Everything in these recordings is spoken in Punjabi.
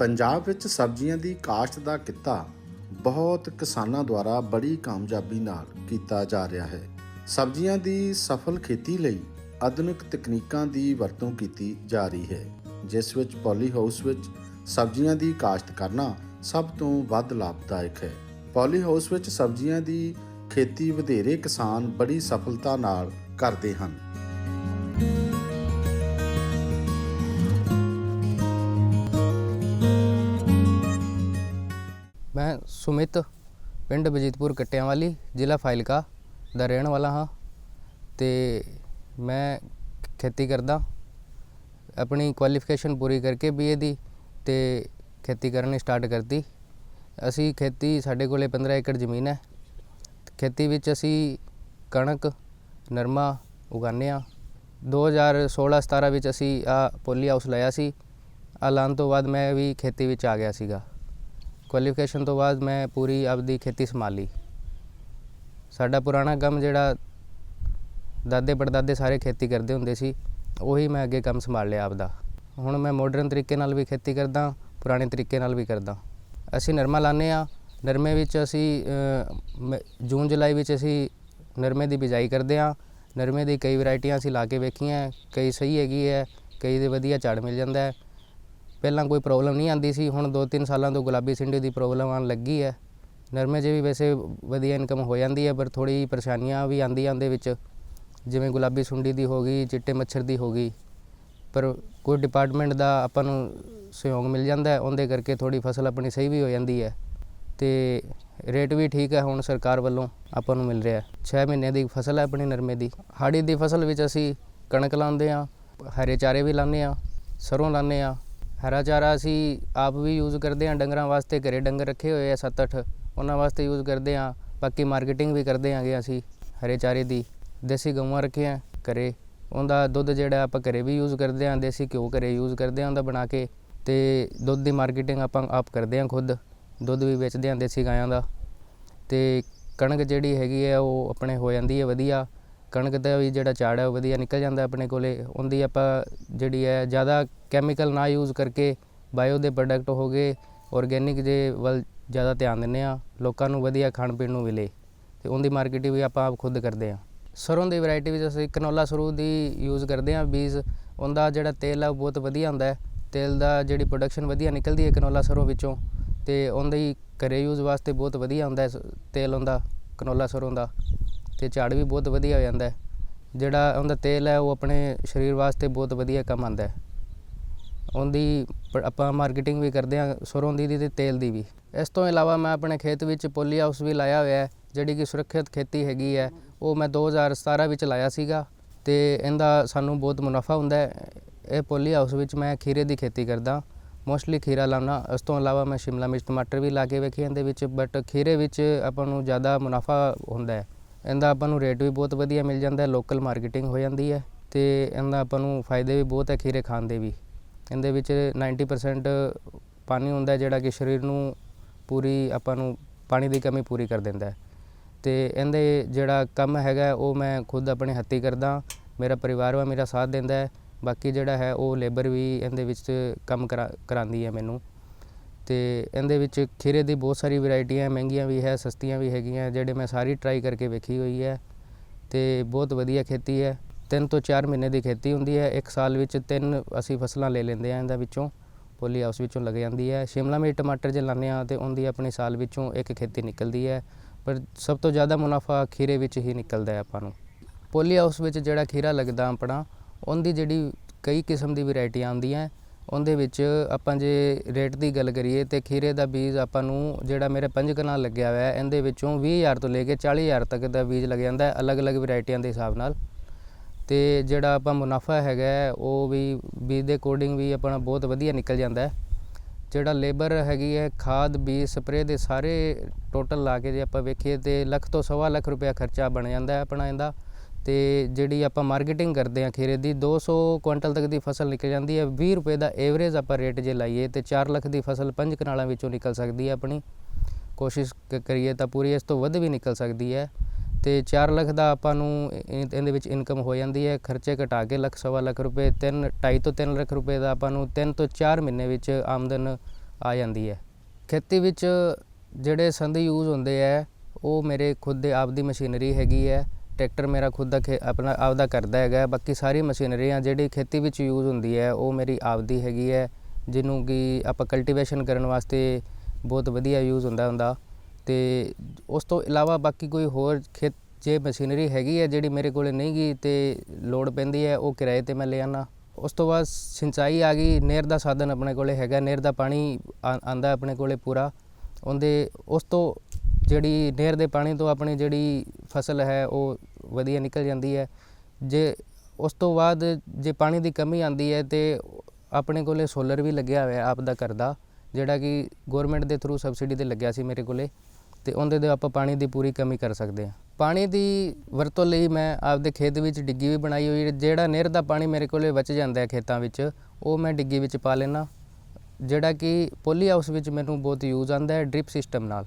ਪੰਜਾਬ ਵਿੱਚ ਸਬਜ਼ੀਆਂ ਦੀ ਕਾਸ਼ਤ ਦਾ ਕਿੱਤਾ ਬਹੁਤ ਕਿਸਾਨਾਂ ਦੁਆਰਾ ਬੜੀ ਕਾਮਯਾਬੀ ਨਾਲ ਕੀਤਾ ਜਾ ਰਿਹਾ ਹੈ। ਸਬਜ਼ੀਆਂ ਦੀ ਸਫਲ ਖੇਤੀ ਲਈ ਆਧੁਨਿਕ ਤਕਨੀਕਾਂ ਦੀ ਵਰਤੋਂ ਕੀਤੀ ਜਾ ਰਹੀ ਹੈ, ਜਿਸ ਵਿੱਚ ਪੋਲੀ ਹਾਊਸ ਵਿੱਚ ਸਬਜ਼ੀਆਂ ਦੀ ਕਾਸ਼ਤ ਕਰਨਾ ਸਭ ਤੋਂ ਵੱਧ ਲਾਭਦਾਇਕ ਹੈ। ਪੋਲੀ ਹਾਊਸ ਵਿੱਚ ਸਬਜ਼ੀਆਂ ਦੀ ਖੇਤੀ ਵਧੇਰੇ ਕਿਸਾਨ ਬੜੀ ਸਫਲਤਾ ਨਾਲ ਕਰਦੇ ਹਨ। ਸੁਮਿਤ ਪਿੰਡ ਬਜੀਤਪੁਰ ਕੱਟਿਆਂਵਾਲੀ ਜ਼ਿਲ੍ਹਾ ਫਾਇਲਕਾ ਦਾ ਰਹਿਣ ਵਾਲਾ ਹਾਂ ਤੇ ਮੈਂ ਖੇਤੀ ਕਰਦਾ ਆਪਣੀ ਕੁਆਲੀਫਿਕੇਸ਼ਨ ਪੂਰੀ ਕਰਕੇ ਬੀਏ ਦੀ ਤੇ ਖੇਤੀ ਕਰਨੀ ਸਟਾਰਟ ਕਰਤੀ ਅਸੀਂ ਖੇਤੀ ਸਾਡੇ ਕੋਲੇ 15 ਏਕੜ ਜ਼ਮੀਨ ਹੈ ਖੇਤੀ ਵਿੱਚ ਅਸੀਂ ਕਣਕ ਨਰਮਾ ਉਗਾਉਂਦੇ ਹਾਂ 2016-17 ਵਿੱਚ ਅਸੀਂ ਆ ਪੋਲੀ ਹਾਊਸ ਲਾਇਆ ਸੀ ਆ ਲਾਉਣ ਤੋਂ ਬਾਅਦ ਮੈਂ ਵੀ ਖੇਤੀ ਵਿੱਚ ਆ ਗਿਆ ਸੀਗਾ ਕੁਆਲੀਫਿਕੇਸ਼ਨ ਤੋਂ ਬਾਅਦ ਮੈਂ ਪੂਰੀ ਆਪਦੀ ਖੇਤੀ ਸੰਭਾਲੀ। ਸਾਡਾ ਪੁਰਾਣਾ ਕੰਮ ਜਿਹੜਾ ਦਾਦੇ ਪੜਦਾਦੇ ਸਾਰੇ ਖੇਤੀ ਕਰਦੇ ਹੁੰਦੇ ਸੀ, ਉਹੀ ਮੈਂ ਅੱਗੇ ਕੰਮ ਸੰਭਾਲ ਲਿਆ ਆਪਦਾ। ਹੁਣ ਮੈਂ ਮਾਡਰਨ ਤਰੀਕੇ ਨਾਲ ਵੀ ਖੇਤੀ ਕਰਦਾ, ਪੁਰਾਣੇ ਤਰੀਕੇ ਨਾਲ ਵੀ ਕਰਦਾ। ਅਸੀਂ ਨਰਮਾ ਲਾਉਂਦੇ ਆ ਨਰਮੇ ਵਿੱਚ ਅਸੀਂ ਮ- ਜੂਨ, ਜੁਲਾਈ ਵਿੱਚ ਅਸੀਂ ਨਰਮੇ ਦੀ ਬਿਜਾਈ ਕਰਦੇ ਆ ਨਰਮੇ ਦੀ ਕਈ ਵੈਰਾਈਟੀਆਂ ਅਸੀਂ ਲਾ ਕੇ ਵੇਖੀਆਂ, ਕਈ ਸਹੀ ਹੈਗੀ ਹੈ, ਕਈ ਦੇ ਵਧੀਆ ਝਾੜ ਮਿਲ ਜਾਂਦਾ ਹੈ। ਪਹਿਲਾਂ ਕੋਈ ਪ੍ਰੋਬਲਮ ਨਹੀਂ ਆਂਦੀ ਸੀ, ਹੁਣ 2-3 ਸਾਲਾਂ ਤੋਂ ਗੁਲਾਬੀ ਸਿੰਡੀ ਦੀ ਪ੍ਰੋਬਲਮ ਆਉਣ ਲੱਗੀ ਹੈ। ਨਰਮੇ 'ਚ ਵੀ ਵੈਸੇ ਵਧੀਆ ਇਨਕਮ ਹੋ ਜਾਂਦੀ ਹੈ, ਪਰ ਥੋੜੀ ਪਰੇਸ਼ਾਨੀਆਂ ਵੀ ਆਂਦੀਆਂ ਉਹਦੇ ਵਿੱਚ। ਜਿਵੇਂ ਗੁਲਾਬੀ ਸੁੰਡੀ ਦੀ ਹੋ ਗਈ, ਚਿੱਟੇ ਮੱਛਰ ਦੀ ਹੋ ਗਈ, ਪਰ ਕੋਈ ਡਿਪਾਰਟਮੈਂਟ ਦਾ ਆਪਾਂ ਨੂੰ ਸਹਿਯੋਗ ਮਿਲ ਜਾਂਦਾ ਹੈ, ਉਹਦੇ ਕਰਕੇ ਥੋੜੀ ਫਸਲ ਆਪਣੀ ਸਹੀ ਵੀ ਹੋ ਜਾਂਦੀ ਹੈ। ਤੇ ਰੇਟ ਵੀ ਠੀਕ ਹੈ ਹੁਣ ਸਰਕਾਰ ਵੱਲੋਂ, ਆਪਾਂ ਨੂੰ ਮਿਲ ਰਿਹਾ 6 ਮਹੀਨੇ ਦੀ ਫਸਲ ਹੈ ਆਪਣੀ ਨਰਮੇ ਦੀ। ਹਾੜੀ ਦੀ ਫਸਲ ਵਿੱਚ ਅਸੀਂ ਕਣਕ ਲਾਉਂਦੇ ਆ ਹਰੇ ਚਾਰੇ ਵੀ ਲਾਉਂਦੇ ਆ ਸਰੋਂ ਲਾਉਂਦੇ ਆ ਹਰਾ ਚਾਰਾ ਅਸੀਂ ਆਪ ਵੀ ਯੂਜ਼ ਕਰਦੇ ਹਾਂ, ਡੰਗਰਾਂ ਵਾਸਤੇ ਘਰੇ ਡੰਗਰ ਰੱਖੇ ਹੋਏ ਆ 7-8 ਉਹਨਾਂ ਵਾਸਤੇ ਯੂਜ਼ ਕਰਦੇ ਹਾਂ, ਬਾਕੀ ਮਾਰਕੀਟਿੰਗ ਵੀ ਕਰਦੇ ਆਂਗੇ ਅਸੀਂ ਹਰੇ ਚਾਰੇ ਦੀ, ਦੇਸੀ ਗਊਆਂ ਰੱਖੀਆਂ ਘਰੇ, ਉਹਦਾ ਦੁੱਧ ਜਿਹੜਾ ਆਪਾਂ ਘਰੇ ਵੀ ਯੂਜ਼ ਕਰਦੇ ਆ ਦੇਸੀ ਘਿਓ ਘਰੇ ਯੂਜ਼ ਕਰਦੇ ਆ ਉਹਦਾ ਬਣਾ ਕੇ ਤੇ ਦੁੱਧ ਦੀ ਮਾਰਕੀਟਿੰਗ ਆਪਾਂ ਆਪ ਕਰਦੇ ਆ ਖੁਦ, ਦੁੱਧ ਵੀ ਵੇਚਦੇ ਆ ਦੇਸੀ ਗਾਇਆਂ ਦਾ ਤੇ ਕਣਕ ਜਿਹੜੀ ਹੈਗੀ ਹੈ ਉਹ ਆਪਣੇ ਹੋ ਜਾਂਦੀ ਹੈ ਵਧੀਆ ਕਣਕ ਦਾ ਵੀ ਜਿਹੜਾ ਝਾੜ ਹੈ ਉਹ ਵਧੀਆ ਨਿਕਲ ਜਾਂਦਾ ਆਪਣੇ ਕੋਲੇ, ਉਹਦੀ ਆਪਾਂ ਜਿਹੜੀ ਹੈ ਜ਼ਿਆਦਾ ਕੈਮੀਕਲ ਨਾ ਯੂਜ਼ ਕਰਕੇ ਬਾਇਓ ਦੇ ਪ੍ਰੋਡਕਟ ਹੋ ਗਏ ਔਰਗੈਨਿਕ ਦੇ ਵੱਲ ਜ਼ਿਆਦਾ ਧਿਆਨ ਦਿੰਦੇ ਆ ਲੋਕਾਂ ਨੂੰ ਵਧੀਆ ਖਾਣ ਪੀਣ ਨੂੰ ਮਿਲੇ ਤੇ ਉਹਦੀ ਮਾਰਕੀਟਿੰਗ ਵੀ ਆਪਾਂ ਆਪ ਖੁਦ ਕਰਦੇ ਆ ਸਰੋਂ ਦੀ ਵੈਰਾਈਟੀ ਵਿੱਚ ਅਸੀਂ ਕਨੋਲਾ ਸਰੋਂ ਦੀ ਯੂਜ਼ ਕਰਦੇ ਆ ਬੀਜ, ਉਹਦਾ ਜਿਹੜਾ ਤੇਲ ਆ ਉਹ ਬਹੁਤ ਵਧੀਆ ਹੁੰਦਾ ਹੈ, ਤੇਲ ਦਾ ਜਿਹੜੀ ਪ੍ਰੋਡਕਸ਼ਨ ਵਧੀਆ ਨਿਕਲਦੀ ਹੈ ਕਨੋਲਾ ਸਰੋਂ ਵਿੱਚੋਂ ਤੇ ਉਹਦੀ ਘਰੇ ਯੂਜ਼ ਵਾਸਤੇ ਬਹੁਤ ਵਧੀਆ ਹੁੰਦਾ ਹੈ ਸ- ਤੇਲ ਉਹਦਾ ਕਨੋਲਾ ਸਰੋਂ ਦਾ। ਤੇ ਝਾੜ ਵੀ ਬਹੁਤ ਵਧੀਆ ਹੋ ਜਾਂਦਾ ਹੈ। ਜਿਹੜਾ ਉਹਦਾ ਤੇਲ ਹੈ, ਉਹ ਆਪਣੇ ਸਰੀਰ ਵਾਸਤੇ ਬਹੁਤ ਵਧੀਆ ਕੰਮ ਆਉਂਦਾ ਹੈ। ਉਹਦੀ ਪ- ਆਪਾਂ ਮਾਰਕੀਟਿੰਗ ਵੀ ਕਰਦੇ ਹਾਂ, ਸਰੋਂ ਦੀ ਦੀ ਤੇ ਤੇਲ ਦੀ ਵੀ। ਇਸ ਤੋਂ ਇਲਾਵਾ ਮੈਂ ਆਪਣੇ ਖੇਤ ਵਿੱਚ ਪੋਲੀ ਹਾਊਸ ਵੀ ਲਾਇਆ ਹੋਇਆ ਹੈ, ਜਿਹੜੀ ਕਿ ਸੁਰੱਖਿਅਤ ਖੇਤੀ ਹੈਗੀ ਹੈ। ਉਹ ਮੈਂ 2017 ਵਿੱਚ ਲਾਇਆ ਸੀਗਾ ਤੇ ਇਹਦਾ ਸਾਨੂੰ ਬਹੁਤ ਮੁਨਾਫਾ ਹੁੰਦਾ ਹੈ। ਇਹ ਪੋਲੀ ਹਾਊਸ ਵਿੱਚ ਮੈਂ ਖੀਰੇ ਦੀ ਖੇਤੀ ਕਰਦਾ ਮੋਸਟਲੀ ਖੀਰਾ ਲਾਉਣਾ ਇਸ ਤੋਂ ਇਲਾਵਾ ਮੈਂ ਸ਼ਿਮਲਾ ਮਿਰਚ ਟਮਾਟਰ ਵੀ ਲਾ ਕੇ ਵੇਖੀ, ਇਹਦੇ ਵਿੱਚ ਬਟ ਖੀਰੇ ਵਿੱਚ ਆਪਾਂ ਨੂੰ ਜ਼ਿਆਦਾ ਮੁਨਾਫਾ ਹੁੰਦਾ ਹੈ। ਇਹਦਾ ਆਪਾਂ ਨੂੰ ਰੇਟ ਵੀ ਬਹੁਤ ਵਧੀਆ ਮਿਲ ਜਾਂਦਾ ਲੋਕਲ ਮਾਰਕੀਟਿੰਗ ਹੋ ਜਾਂਦੀ ਹੈ ਤੇ ਇਹਦਾ ਆਪਾਂ ਨੂੰ ਫਾਇਦੇ ਵੀ ਬਹੁਤ ਹੈ ਖੀਰੇ ਖਾਣ ਦੇ ਵੀ। ਇਹਦੇ ਵਿੱਚ 90% ਪਾਣੀ ਹੁੰਦਾ ਜਿਹੜਾ ਕਿ ਸਰੀਰ ਨੂੰ ਪੂਰੀ ਆਪਾਂ ਨੂੰ ਪਾਣੀ ਦੀ ਕਮੀ ਪੂਰੀ ਕਰ ਦਿੰਦਾ ਹੈ। ਤੇ ਇਹਦੇ ਜਿਹੜਾ ਕੰਮ ਹੈਗਾ ਉਹ ਮੈਂ ਖੁਦ ਆਪਣੇ ਹੱਥੀਂ ਕਰਦਾ, ਮੇਰਾ ਪਰਿਵਾਰ ਵਾ ਮੇਰਾ ਸਾਥ ਦਿੰਦਾ ਬਾਕੀ ਜਿਹੜਾ ਹੈ ਉਹ ਲੇਬਰ ਵੀ ਇਹਦੇ ਵਿੱਚ ਕੰਮ ਕਰਾ, ਕਰਾਉਂਦੀ ਹੈ ਮੈਨੂੰ। ਤੇ ਇਹਦੇ ਵਿੱਚ ਖੀਰੇ ਦੀ ਬਹੁਤ ਸਾਰੀ ਵੈਰਾਈਟੀਆਂ ਮਹਿੰਗੀਆਂ ਵੀ ਹੈ, ਸਸਤੀਆਂ ਵੀ ਹੈਗੀਆਂ, ਜਿਹੜੇ ਮੈਂ ਸਾਰੀ ਟਰਾਈ ਕਰਕੇ ਵੇਖੀ ਹੋਈ ਹੈ ਤੇ ਬਹੁਤ ਵਧੀਆ ਖੇਤੀ ਹੈ। ਤਿੰਨ ਤੋਂ ਚਾਰ ਮਹੀਨੇ ਦੀ ਖੇਤੀ ਹੁੰਦੀ ਹੈ, ਇੱਕ ਸਾਲ ਵਿੱਚ ਤਿੰਨ ਅਸੀਂ ਫਸਲਾਂ ਲੈ ਲੈਂਦੇ ਆ ਇਹਦਾ ਵਿੱਚੋਂ, ਪੋਲੀ ਹਾਊਸ ਵਿੱਚੋਂ ਲੱਗ ਜਾਂਦੀ ਹੈ। ਸ਼ਿਮਲਾ ਮਿਰਚ, ਟਮਾਟਰ ਜੇ ਲਾਉਂਦੇ ਆ ਤੇ ਉਹਦੀ ਆਪਣੀ ਸਾਲ ਵਿੱਚੋਂ ਇੱਕ ਖੇਤੀ ਨਿਕਲਦੀ ਹੈ, ਪਰ ਸਭ ਤੋਂ ਜ਼ਿਆਦਾ ਮੁਨਾਫਾ ਖੀਰੇ ਵਿੱਚ ਹੀ ਨਿਕਲਦਾ ਹੈ ਆਪਾਂ ਨੂੰ। ਪੋਲੀ ਹਾਊਸ ਵਿੱਚ ਜਿਹੜਾ ਖੀਰਾ ਲੱਗਦਾ ਆਪਣਾ, ਉਹਦੀ ਜਿਹੜੀ ਕਈ ਕਿਸਮ ਦੀ ਵੈਰਾਈਟੀਆਂ ਆਉਂਦੀਆਂ ਉਹਦੇ ਵਿੱਚ ਆਪਾਂ ਜੇ ਰੇਟ ਦੀ ਗੱਲ ਕਰੀਏ ਤਾਂ ਖੀਰੇ ਦਾ ਬੀਜ ਆਪਾਂ ਨੂੰ ਜਿਹੜਾ ਮੇਰੇ ਪੰਜ ਕਨਾਲ ਲੱਗਿਆ ਹੋਇਆ, ਇਹਦੇ ਵਿੱਚੋਂ 20000 ਤੋਂ ਲੈ ਕੇ 40000 ਤੱਕ ਦਾ ਬੀਜ ਲੱਗ ਜਾਂਦਾ ਅਲੱਗ-ਅਲੱਗ ਵੈਰਾਈਟੀਆਂ ਦੇ ਹਿਸਾਬ ਨਾਲ। ਤੇ ਜਿਹੜਾ ਆਪਾਂ ਮੁਨਾਫਾ ਹੈਗਾ ਉਹ ਵੀ ਬੀਜ ਦੇ ਅਕੋਰਡਿੰਗ ਵੀ ਆਪਣਾ ਬਹੁਤ ਵਧੀਆ ਨਿਕਲ ਜਾਂਦਾ ਹੈ। ਜਿਹੜਾ ਲੇਬਰ ਹੈਗੀ ਹੈ, ਖਾਦ, ਬੀਜ ਸਪਰੇਅ ਦੇ ਸਾਰੇ ਟੋਟਲ ਲਾ ਕੇ ਜੇ ਆਪਾਂ ਵੇਖੀਏ ਤੇ ਲੱਖ ਤੋਂ ਸਵਾ ਲੱਖ ਰੁਪਇਆ ਖਰਚਾ ਬਣ ਜਾਂਦਾ ਹੈ ਆਪਣਾ ਇਹਦਾ। ਤੇ ਜਿਹੜੀ ਆਪਾਂ ਮਾਰਕੀਟਿੰਗ ਕਰਦੇ ਆ ਖੀਰੇ ਦੀ 200 ਕੁਇੰਟਲ ਤੱਕ ਦੀ ਫਸਲ ਨਿਕਲ ਜਾਂਦੀ ਹੈ। 20 ਰੁਪਏ ਦਾ ਐਵਰੇਜ ਆਪਾਂ ਰੇਟ ਜੇ ਲਾਈਏ ਤੇ 4 ਲੱਖ ਦੀ ਫਸਲ ਪੰਜ ਕਨਾਲਾਂ ਵਿੱਚੋਂ ਨਿਕਲ ਸਕਦੀ ਹੈ ਆਪਣੀ। ਕੋਸ਼ਿਸ਼ ਕ- ਕਰੀਏ ਤਾਂ ਪੂਰੀ ਇਸ ਤੋਂ ਵੱਧ ਵੀ ਨਿਕਲ ਸਕਦੀ ਹੈ। ਤੇ 4 ਲੱਖ ਦਾ ਆਪਾਂ ਨੂੰ ਇਹਦੇ ਵਿੱਚ ਇਨਕਮ ਹੋ ਜਾਂਦੀ ਹੈ। ਖਰਚੇ ਘਟਾ ਕੇ ਲੱਖ ਸਵਾ ਲੱਖ ਰੁਪਏ, ਤਿੰਨ, ਢਾਈ ਤੋਂ 3 ਲੱਖ ਰੁਪਏ ਦਾ ਆਪਾਂ ਨੂੰ 3 ਤੋਂ 4 ਮਹੀਨੇ ਵਿੱਚ ਆਮਦਨ ਆ ਜਾਂਦੀ ਹੈ। ਖੇਤੀ ਵਿੱਚ ਜਿਹੜੇ ਸੰਦ ਯੂਜ਼ ਹੁੰਦੇ ਹੈ, ਉਹ ਮੇਰੇ ਖੁਦ ਦੇ ਆਪ ਦੀ ਮਸ਼ੀਨਰੀ ਹੈਗੀ ਹੈ। ਟਰੈਕਟਰ ਮੇਰਾ ਖੁਦ ਦਾ ਖੇ- ਆਪਣਾ ਆਪਦਾ ਕਰਦਾ ਹੈਗਾ ਬਾਕੀ ਸਾਰੀ ਮਸ਼ੀਨਰੀਆਂ ਜਿਹੜੀ ਖੇਤੀ ਵਿੱਚ ਯੂਜ਼ ਹੁੰਦੀ ਹੈ, ਉਹ ਮੇਰੀ ਆਪਦੀ ਹੈਗੀ ਹੈ, ਜਿਹਨੂੰ ਕਿ ਆਪਾਂ ਕਲਟੀਵੇਸ਼ਨ ਕਰਨ ਵਾਸਤੇ ਬਹੁਤ ਵਧੀਆ ਯੂਜ਼ ਹੁੰਦਾ ਹੁੰਦਾ। ਤੇ ਉਸ ਤੋਂ ਇਲਾਵਾ ਬਾਕੀ ਕੋਈ ਹੋਰ ਖੇਤ, ਜੇ ਮਸ਼ੀਨਰੀ ਹੈਗੀ ਹੈ, ਜਿਹੜੀ ਮੇਰੇ ਕੋਲੇ ਨਹੀਂ ਗਈ ਤੇ ਲੋੜ ਪੈਂਦੀ ਹੈ, ਉਹ ਕਿਰਾਏ ਤੇ ਮੈਂ ਲੈ ਆਉਣਾ ਉਸ ਤੋਂ ਬਾਅਦ ਸਿੰਚਾਈ ਆ ਗਈ, ਨਹਿਰ ਦਾ ਸਾਧਨ ਆਪਣੇ ਕੋਲੇ ਹੈਗਾ, ਨਹਿਰ ਦਾ ਪਾਣੀ ਆਂ- ਆਂਦਾ ਆਪਣੇ ਕੋਲੇ ਪੂਰਾ। ਉਹਦੇ, ਉਸ ਤੋਂ ਜਿਹੜੀ ਨਹਿਰ ਦੇ ਪਾਣੀ ਤੋਂ ਆਪਣੀ ਜਿਹੜੀ ਫਸਲ ਹੈ, ਉਹ ਵਧੀਆ ਨਿਕਲ ਜਾਂਦੀ ਹੈ। ਜੇ ਉਸ ਤੋਂ ਬਾਅਦ ਜੇ ਪਾਣੀ ਦੀ ਕਮੀ ਆਉਂਦੀ ਹੈ, ਤੇ ਆਪਣੇ ਕੋਲੇ ਸੋਲਰ ਵੀ ਲੱਗਿਆ ਹੋਇਆ ਆਪ ਦਾ ਘਰ ਦਾ, ਜਿਹੜਾ ਕਿ ਗਵਰਨਮੈਂਟ ਦੇ ਥਰੂ ਸਬਸਿਡੀ ਤੇ ਲੱਗਿਆ ਸੀ ਮੇਰੇ ਕੋਲੇ, ਤੇ ਉਹਦੇ ਦੇ ਆਪਾਂ ਪਾਣੀ ਦੀ ਪੂਰੀ ਕਮੀ ਕਰ ਸਕਦੇ ਹਾਂ। ਪਾਣੀ ਦੀ ਵਰਤੋਂ ਲਈ ਮੈਂ ਆਪਦੇ ਖੇਤ ਵਿੱਚ ਡਿੱਗੀ ਵੀ ਬਣਾਈ ਹੋਈ ਹੈ। ਜਿਹੜਾ ਨਹਿਰ ਦਾ ਪਾਣੀ ਮੇਰੇ ਕੋਲੇ ਬਚ ਜਾਂਦਾ ਹੈ ਖੇਤਾਂ ਵਿੱਚ, ਉਹ ਮੈਂ ਡਿੱਗੀ ਵਿੱਚ ਪਾ ਲੈਣਾ ਜਿਹੜਾ ਕਿ ਪੋਲੀ ਹਾਊਸ ਵਿੱਚ ਮੈਨੂੰ ਬਹੁਤ ਯੂਜ਼ ਆਂਦਾ ਹੈ ਡ੍ਰਿਪ ਸਿਸਟਮ ਨਾਲ।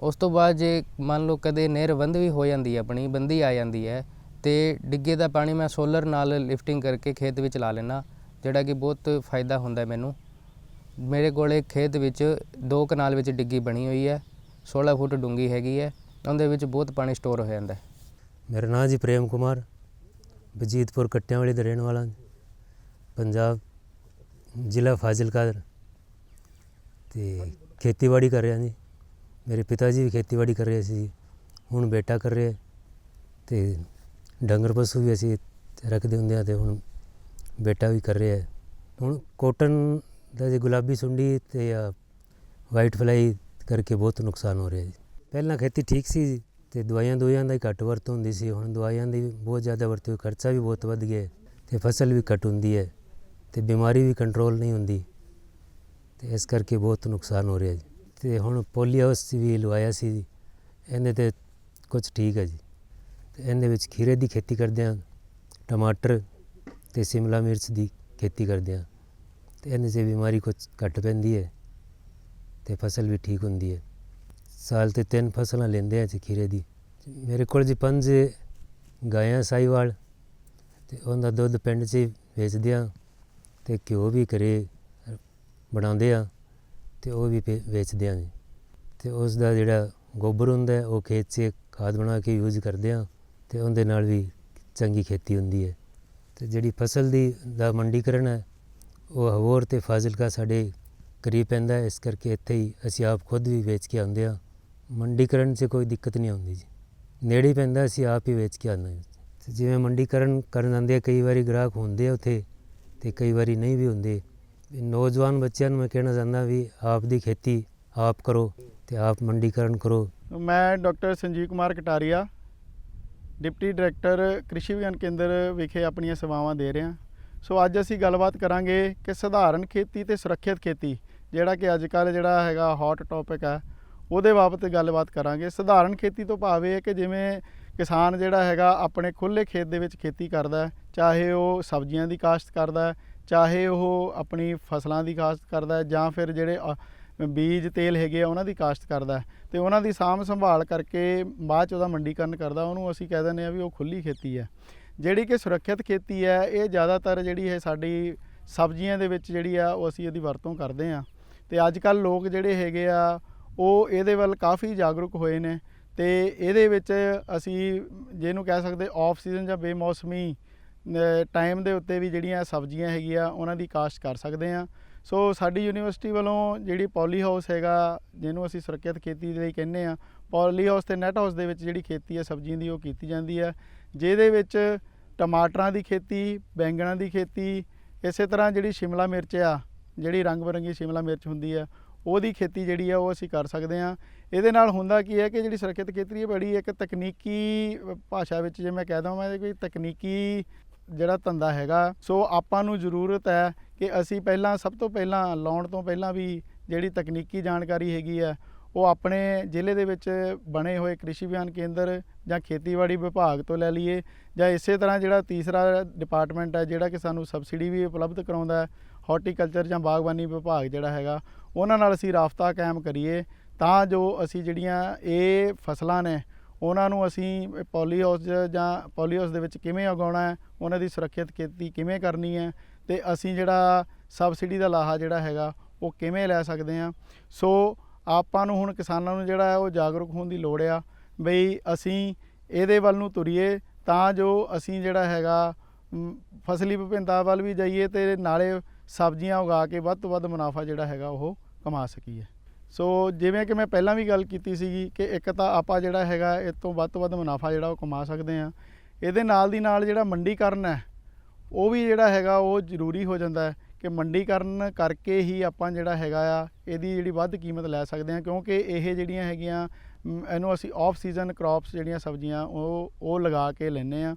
ਉਸ ਤੋਂ ਬਾਅਦ ਜੇ ਮੰਨ ਲਓ ਕਦੇ ਨਹਿਰ ਬੰਦ ਵੀ ਹੋ ਜਾਂਦੀ ਹੈ, ਆਪਣੀ ਬੰਦੀ ਆ ਜਾਂਦੀ ਹੈ, ਤੇ ਡਿੱਗੇ ਦਾ ਪਾਣੀ ਮੈਂ ਸੋਲਰ ਨਾਲ ਲਿਫਟਿੰਗ ਕਰਕੇ ਖੇਤ ਵਿੱਚ ਲਾ ਲੈਣਾ ਜਿਹੜਾ ਕਿ ਬਹੁਤ ਫਾਇਦਾ ਹੁੰਦਾ ਮੈਨੂੰ। ਮੇਰੇ ਕੋਲੇ ਖੇਤ ਵਿੱਚ ਦੋ ਕਨਾਲ ਵਿੱਚ ਡਿੱਗੀ ਬਣੀ ਹੋਈ ਹੈ 16 ਫੁੱਟ ਡੂੰਗੀ ਹੈਗੀ ਹੈ, ਉਹਦੇ ਵਿੱਚ ਬਹੁਤ ਪਾਣੀ ਸਟੋਰ ਹੋ ਜਾਂਦਾ ਹੈ। ਮੇਰਾ ਨਾਮ ਜੀ ਪ੍ਰੇਮ ਕੁਮਾਰ, ਬਜੀਤਪੁਰ ਕੱਟਿਆਂ ਵਾਲੇ ਦਾ ਰਹਿਣ ਵਾਲਾ, ਪੰਜਾਬ ਜ਼ਿਲ੍ਹਾ ਫਾਜ਼ਿਲਕਾ ਦਾ। ਤੇ ਖੇਤੀਬਾੜੀ ਕਰ ਰਿਹਾ ਜੀ। ਮੇਰੇ ਪਿਤਾ ਜੀ ਵੀ ਖੇਤੀਬਾੜੀ ਕਰ ਰਹੇ ਸੀ ਹੁਣ ਬੇਟਾ ਕਰ ਰਿਹਾ ਤੇ ਡੰਗਰ ਪਸ਼ੂ ਵੀ ਅਸੀਂ ਰੱਖਦੇ ਹੁੰਦੇ ਆ ਤੇ ਹੁਣ ਬੇਟਾ ਵੀ ਕਰ ਰਿਹਾ। ਹੁਣ ਕੋਟਨ ਦਾ ਜੇ ਗੁਲਾਬੀ ਸੁੰਡੀ ਤੇ ਵਾਈਟ ਫਲਾਈ ਕਰਕੇ ਬਹੁਤ ਨੁਕਸਾਨ ਹੋ ਰਿਹਾ ਜੀ। ਪਹਿਲਾਂ ਖੇਤੀ ਠੀਕ ਸੀ ਜੀ ਤੇ ਦਵਾਈਆਂ ਦਵਾਈਆਂ ਦਾ ਹੀ ਘੱਟ ਵਰਤੋਂ ਹੁੰਦੀ ਸੀ ਹੁਣ ਦਵਾਈਆਂ ਦੀ ਬਹੁਤ ਜ਼ਿਆਦਾ ਵਰਤੋਂ ਹੋਈ, ਖਰਚਾ ਵੀ ਬਹੁਤ ਵੱਧ ਗਿਆ ਹੈ ਤੇ ਫਸਲ ਵੀ ਘੱਟ ਹੁੰਦੀ ਹੈ ਤੇ ਬਿਮਾਰੀ ਵੀ ਕੰਟਰੋਲ ਨਹੀਂ ਹੁੰਦੀ ਤੇ ਇਸ ਕਰਕੇ ਬਹੁਤ ਨੁਕਸਾਨ ਹੋ ਰਿਹਾ ਜੀ। ਤੇ ਹੁਣ ਪੋਲੀ ਵੀ ਲਵਾਇਆ ਸੀ ਜੀ। ਇਹਦੇ ਤੇ ਕੁਝ ਠੀਕ ਹੈ ਜੀ। ਤੇ ਇਹਦੇ ਵਿੱਚ ਖੀਰੇ ਦੀ ਖੇਤੀ ਕਰਦੇ ਹਾਂ ਟਮਾਟਰ ਤੇ ਸਿਮਲਾ ਮਿਰਚ ਦੀ ਖੇਤੀ ਕਰਦੇ ਹਾਂ ਤੇ ਇਹਦੇ 'ਚ ਬਿਮਾਰੀ ਕੁਝ ਘੱਟ ਪੈਂਦੀ ਹੈ ਤੇ ਫਸਲ ਵੀ ਠੀਕ ਹੁੰਦੀ ਹੈ। ਸਾਲ ਤੇ ਤਿੰਨ ਫਸਲਾਂ ਲੈਂਦੇ ਆ ਜੀ ਖੀਰੇ ਦੀ। ਮੇਰੇ ਕੋਲ ਜੀ ਪੰਜ ਗਾਇਆਂ ਸਾਈਵਾਲ ਤੇ ਉਹਦਾ ਦੁੱਧ ਪਿੰਡ 'ਚ ਵੇਚਦੇ ਆ ਤੇ ਘਿਓ ਵੀ ਘਰੇ ਬਣਾਉਂਦੇ ਆ। ਅਤੇ ਉਹ ਵੀ ਵੇ- ਵੇਚਦੇ ਹਾਂ ਜੀ। ਅਤੇ ਉਸ ਦਾ ਜਿਹੜਾ ਗੋਬਰ ਹੁੰਦਾ ਉਹ ਖੇਤ 'ਚ ਖਾਦ ਬਣਾ ਕੇ ਯੂਜ਼ ਕਰਦੇ ਹਾਂ ਅਤੇ ਉਹਦੇ ਨਾਲ ਵੀ ਚੰਗੀ ਖੇਤੀ ਹੁੰਦੀ ਹੈ। ਤੇ ਜਿਹੜੀ ਫਸਲ ਦੀ, ਦਾ ਮੰਡੀਕਰਨ ਹੈ, ਉਹ ਹਵੋਰ ਤੇ ਫਾਜ਼ਿਲਕਾ ਸਾਡੇ ਕਰੀਬ ਪੈਂਦਾ ਇਸ ਕਰਕੇ ਇੱਥੇ ਹੀ ਅਸੀਂ ਆਪ ਖੁਦ ਵੀ ਵੇਚ ਕੇ ਆਉਂਦੇ ਆ। ਮੰਡੀਕਰਨ 'ਚ ਕੋਈ ਦਿੱਕਤ ਨਹੀਂ ਆਉਂਦੀ ਜੀ। ਨੇੜੇ ਪੈਂਦਾ, ਅਸੀਂ ਆਪ ਹੀ ਵੇਚ ਕੇ ਆਉਂਦੇ ਹਾਂ ਤੇ ਜਿਵੇਂ ਮੰਡੀਕਰਨ ਕਰਨ ਆਉਂਦੇ ਕਈ ਵਾਰੀ ਗ੍ਰਾਹਕ ਹੁੰਦੇ ਆ ਉੱਥੇ ਤੇ ਕਈ ਵਾਰੀ ਨਹੀਂ ਵੀ ਹੁੰਦੇ। ਨੌਜਵਾਨ ਬੱਚਿਆਂ ਨੂੰ ਮੈਂ ਕਹਿਣਾ ਚਾਹੁੰਦਾ ਵੀ ਆਪ ਦੀ ਖੇਤੀ ਆਪ ਕਰੋ ਤੇ ਆਪ ਮੰਡੀਕਰਨ ਕਰੋ। ਮੈਂ doctor Sanjeev Kumar Kataria, deputy director Krishi Vigyan Kendra ਵਿਖੇ ਆਪਣੀਆਂ ਸੇਵਾਵਾਂ ਦੇ ਰਿਹਾ। ਸੋ ਅੱਜ ਅਸੀਂ ਗੱਲਬਾਤ ਕਰਾਂਗੇ ਕਿ ਸਧਾਰਨ ਖੇਤੀ ਤੇ ਸੁਰੱਖਿਅਤ ਖੇਤੀ, ਜਿਹੜਾ ਕਿ ਅੱਜ ਕੱਲ ਜਿਹੜਾ ਹੈਗਾ ਹੌਟ ਟੌਪਿਕ ਹੈ, ਉਹਦੇ ਬਾਬਤ ਗੱਲਬਾਤ ਕਰਾਂਗੇ। ਸਧਾਰਨ ਖੇਤੀ ਤੋਂ ਭਾਵ ਇਹ ਹੈ ਕਿ ਜਿਵੇਂ ਕਿਸਾਨ ਜਿਹੜਾ ਹੈਗਾ ਆਪਣੇ ਖੁੱਲੇ ਖੇਤ ਦੇ ਵਿੱਚ ਖੇਤੀ ਕਰਦਾ ਚਾਹੇ ਉਹ ਸਬਜ਼ੀਆਂ ਦੀ ਕਾਸ਼ਤ ਕਰਦਾ ਚਾਹੇ ਉਹ ਆਪਣੀ ਫਸਲਾਂ ਦੀ ਕਾਸ਼ਤ ਕਰਦਾ ਜਾਂ ਫਿਰ ਜਿਹੜੇ ਬੀਜ, ਤੇਲ ਹੈਗੇ ਆ, ਉਹਨਾਂ ਦੀ ਕਾਸ਼ਤ ਕਰਦਾ ਹੈ। ਤੇ ਉਹਨਾਂ ਦੀ ਸਾਂਭ ਸੰਭਾਲ ਕਰਕੇ ਬਾਅਦ ਚ ਉਹਦਾ ਮੰਡੀਕਰਨ ਕਰਦਾ, ਉਹਨੂੰ ਅਸੀਂ ਕਹਿ ਦਿੰਦੇ ਆ ਵੀ ਉਹ ਖੁੱਲੀ ਖੇਤੀ ਹੈ। ਜਿਹੜੀ ਕਿ ਸੁਰੱਖਿਅਤ ਖੇਤੀ ਹੈ, ਇਹ ਜ਼ਿਆਦਾਤਰ ਜਿਹੜੀ ਹੈ ਸਾਡੀ ਸਬਜ਼ੀਆਂ ਦੇ ਵਿੱਚ ਜਿਹੜੀ ਆ, ਉਹ ਅਸੀਂ ਇਹਦੀ ਵਰਤੋਂ ਕਰਦੇ ਆ ਤੇ ਅੱਜ ਕੱਲ ਲੋਕ ਜਿਹੜੇ ਹੈਗੇ ਆ, ਉਹ ਇਹਦੇ ਵੱਲ ਕਾਫੀ ਜਾਗਰੂਕ ਹੋਏ ਨੇ। ਤੇ ਇਹਦੇ ਵਿੱਚ ਅਸੀਂ ਜਿਹਨੂੰ ਕਹਿ ਸਕਦੇ ਆਫ ਸੀਜ਼ਨ ਜਾਂ ਬੇਮੌਸਮੀ ਟਾਈਮ ਦੇ ਉੱਤੇ ਵੀ ਜਿਹੜੀਆਂ ਸਬਜ਼ੀਆਂ ਹੈਗੀਆਂ, ਉਹਨਾਂ ਦੀ ਕਾਸ਼ਤ ਕਰ ਸਕਦੇ ਆ ਸੋ ਸਾਡੀ ਯੂਨੀਵਰਸਿਟੀ ਵੱਲੋਂ ਜਿਹੜੀ ਪੋਲੀ ਹਾਊਸ ਹੈਗਾ, ਜਿਹਨੂੰ ਅਸੀਂ ਸੁਰੱਖਿਅਤ ਖੇਤੀ ਦੇ ਲਈ ਕਹਿੰਦੇ ਆ ਪੋਲੀ ਹਾਊਸ ਤੇ ਨੈਟ ਹਾਊਸ ਦੇ ਵਿੱਚ ਜਿਹੜੀ ਖੇਤੀ ਹੈ, ਸਬਜ਼ੀਆਂ ਦੀ ਉਹ ਕੀਤੀ ਜਾਂਦੀ ਹੈ। ਜਿਹਦੇ ਵਿੱਚ ਟਮਾਟਰਾਂ ਦੀ ਖੇਤੀ, ਬੈਂਗਣਾਂ ਦੀ ਖੇਤੀ, ਇਸੇ ਤਰ੍ਹਾਂ ਜਿਹੜੀ ਸ਼ਿਮਲਾ ਮਿਰਚ ਆ, ਜਿਹੜੀ ਰੰਗ ਬਰੰਗੀ ਸ਼ਿਮਲਾ ਮਿਰਚ ਹੁੰਦੀ ਆ ਉਹਦੀ ਖੇਤੀ ਜਿਹੜੀ ਆ, ਉਹ ਅਸੀਂ ਕਰ ਸਕਦੇ ਆ ਇਹਦੇ ਨਾਲ ਹੁੰਦਾ ਕੀ ਹੈ ਕਿ ਜਿਹੜੀ ਸੁਰੱਖਿਅਤ ਖੇਤੀ ਹੈ, ਬੜੀ ਇੱਕ ਤਕਨੀਕੀ ਭਾਸ਼ਾ ਵਿੱਚ ਜੇ ਮੈਂ ਕਹਿ ਦਵਾਂ, ਮੈਂ ਕੋਈ ਤਕਨੀਕੀ ਜਿਹੜਾ ਧੰਦਾ ਹੈਗਾ, ਸੋ ਆਪਾਂ ਨੂੰ ਜ਼ਰੂਰਤ ਹੈ ਕਿ ਅਸੀਂ ਪਹਿਲਾਂ, ਸਭ ਤੋਂ ਪਹਿਲਾਂ, ਲਾਉਣ ਤੋਂ ਪਹਿਲਾਂ ਵੀ ਜਿਹੜੀ ਤਕਨੀਕੀ ਜਾਣਕਾਰੀ ਹੈਗੀ ਆ ਉਹ ਆਪਣੇ ਜ਼ਿਲ੍ਹੇ ਦੇ ਵਿੱਚ ਬਣੇ ਹੋਏ ਕ੍ਰਿਸ਼ੀ ਵਿਗਿਆਨ ਕੇਂਦਰ ਜਾਂ ਖੇਤੀਬਾੜੀ ਵਿਭਾਗ ਤੋਂ ਲੈ ਲਈਏ, ਜਾਂ ਇਸੇ ਤਰ੍ਹਾਂ ਜਿਹੜਾ ਤੀਸਰਾ ਡਿਪਾਰਟਮੈਂਟ ਹੈ, ਜਿਹੜਾ ਕਿ ਸਾਨੂੰ ਸਬਸਿਡੀ ਵੀ ਉਪਲਬਧ ਕਰਾਉਂਦਾ ਹੈ ਹਾਰਟੀਕਲਚਰ ਜਾਂ ਬਾਗਬਾਨੀ ਵਿਭਾਗ ਜਿਹੜਾ ਹੈਗਾ, ਉਹਨਾਂ ਨਾਲ ਅਸੀਂ ਰਾਫਤਾ ਕਾਇਮ ਕਰੀਏ, ਤਾਂ ਜੋ ਅਸੀਂ ਜਿਹੜੀਆਂ ਇਹ ਫਸਲਾਂ ਨੇ ਉਹਨਾਂ ਨੂੰ ਅਸੀਂ ਪੋਲੀ ਹਾਊਸ ਜਾਂ ਪੋਲੀ ਹਾਊਸ ਦੇ ਵਿੱਚ ਕਿਵੇਂ ਉਗਾਉਣਾ ਹੈ, ਉਹਨਾਂ ਦੀ ਸੁਰੱਖਿਅਤ ਖੇਤੀ ਕਿਵੇਂ ਕਰਨੀ ਹੈ ਤੇ ਅਸੀਂ ਜਿਹੜਾ ਸਬਸਿਡੀ ਦਾ ਲਾਹਾ ਜਿਹੜਾ ਹੈਗਾ ਉਹ ਕਿਵੇਂ ਲੈ ਸਕਦੇ ਆ ਸੋ ਆਪਾਂ ਨੂੰ ਹੁਣ ਕਿਸਾਨਾਂ ਨੂੰ ਜਿਹੜਾ ਹੈ ਉਹ ਜਾਗਰੂਕ ਹੋਣ ਦੀ ਲੋੜ ਆ ਬਈ ਅਸੀਂ ਇਹਦੇ ਵੱਲ ਨੂੰ ਤੁਰੀਏ ਤਾਂ ਜੋ ਅਸੀਂ ਜਿਹੜਾ ਹੈਗਾ ਫਸਲੀ ਵਿਭਿੰਨਤਾ ਵੱਲ ਵੀ ਜਾਈਏ ਤੇ ਨਾਲੇ ਸਬਜ਼ੀਆਂ ਉਗਾ ਕੇ ਵੱਧ ਤੋਂ ਵੱਧ ਮੁਨਾਫਾ ਜਿਹੜਾ ਹੈਗਾ ਉਹ ਕਮਾ ਸਕੀਏ। ਸੋ ਜਿਵੇਂ ਕਿ ਮੈਂ ਪਹਿਲਾਂ ਵੀ ਗੱਲ ਕੀਤੀ ਸੀਗੀ ਕਿ ਇੱਕ ਤਾਂ ਆਪਾਂ ਜਿਹੜਾ ਹੈਗਾ ਇਹ ਤੋਂ ਵੱਧ ਤੋਂ ਵੱਧ ਮੁਨਾਫਾ ਜਿਹੜਾ ਉਹ ਕਮਾ ਸਕਦੇ ਆ ਇਹਦੇ ਨਾਲ ਦੀ ਨਾਲ ਜਿਹੜਾ ਮੰਡੀਕਰਨ ਹੈ, ਉਹ ਵੀ ਜਿਹੜਾ ਹੈਗਾ ਉਹ ਜ਼ਰੂਰੀ ਹੋ ਜਾਂਦਾ ਹੈ ਕਿ ਮੰਡੀਕਰਨ ਕਰਕੇ ਹੀ ਆਪਾਂ ਜਿਹੜਾ ਹੈਗਾ ਆ, ਇਹਦੀ ਜਿਹੜੀ ਵੱਧ ਕੀਮਤ ਲੈ ਸਕਦੇ ਹਾਂ ਕਿਉਂਕਿ ਇਹ ਜਿਹੜੀਆਂ ਹੈਗੀਆਂ ਇਹਨੂੰ ਅਸੀਂ ਆਫ ਸੀਜ਼ਨ ਕ੍ਰੌਪਸ ਜਿਹੜੀਆਂ ਸਬਜ਼ੀਆਂ ਉਹ ਉਹ ਲਗਾ ਕੇ ਲੈਂਦੇ ਆ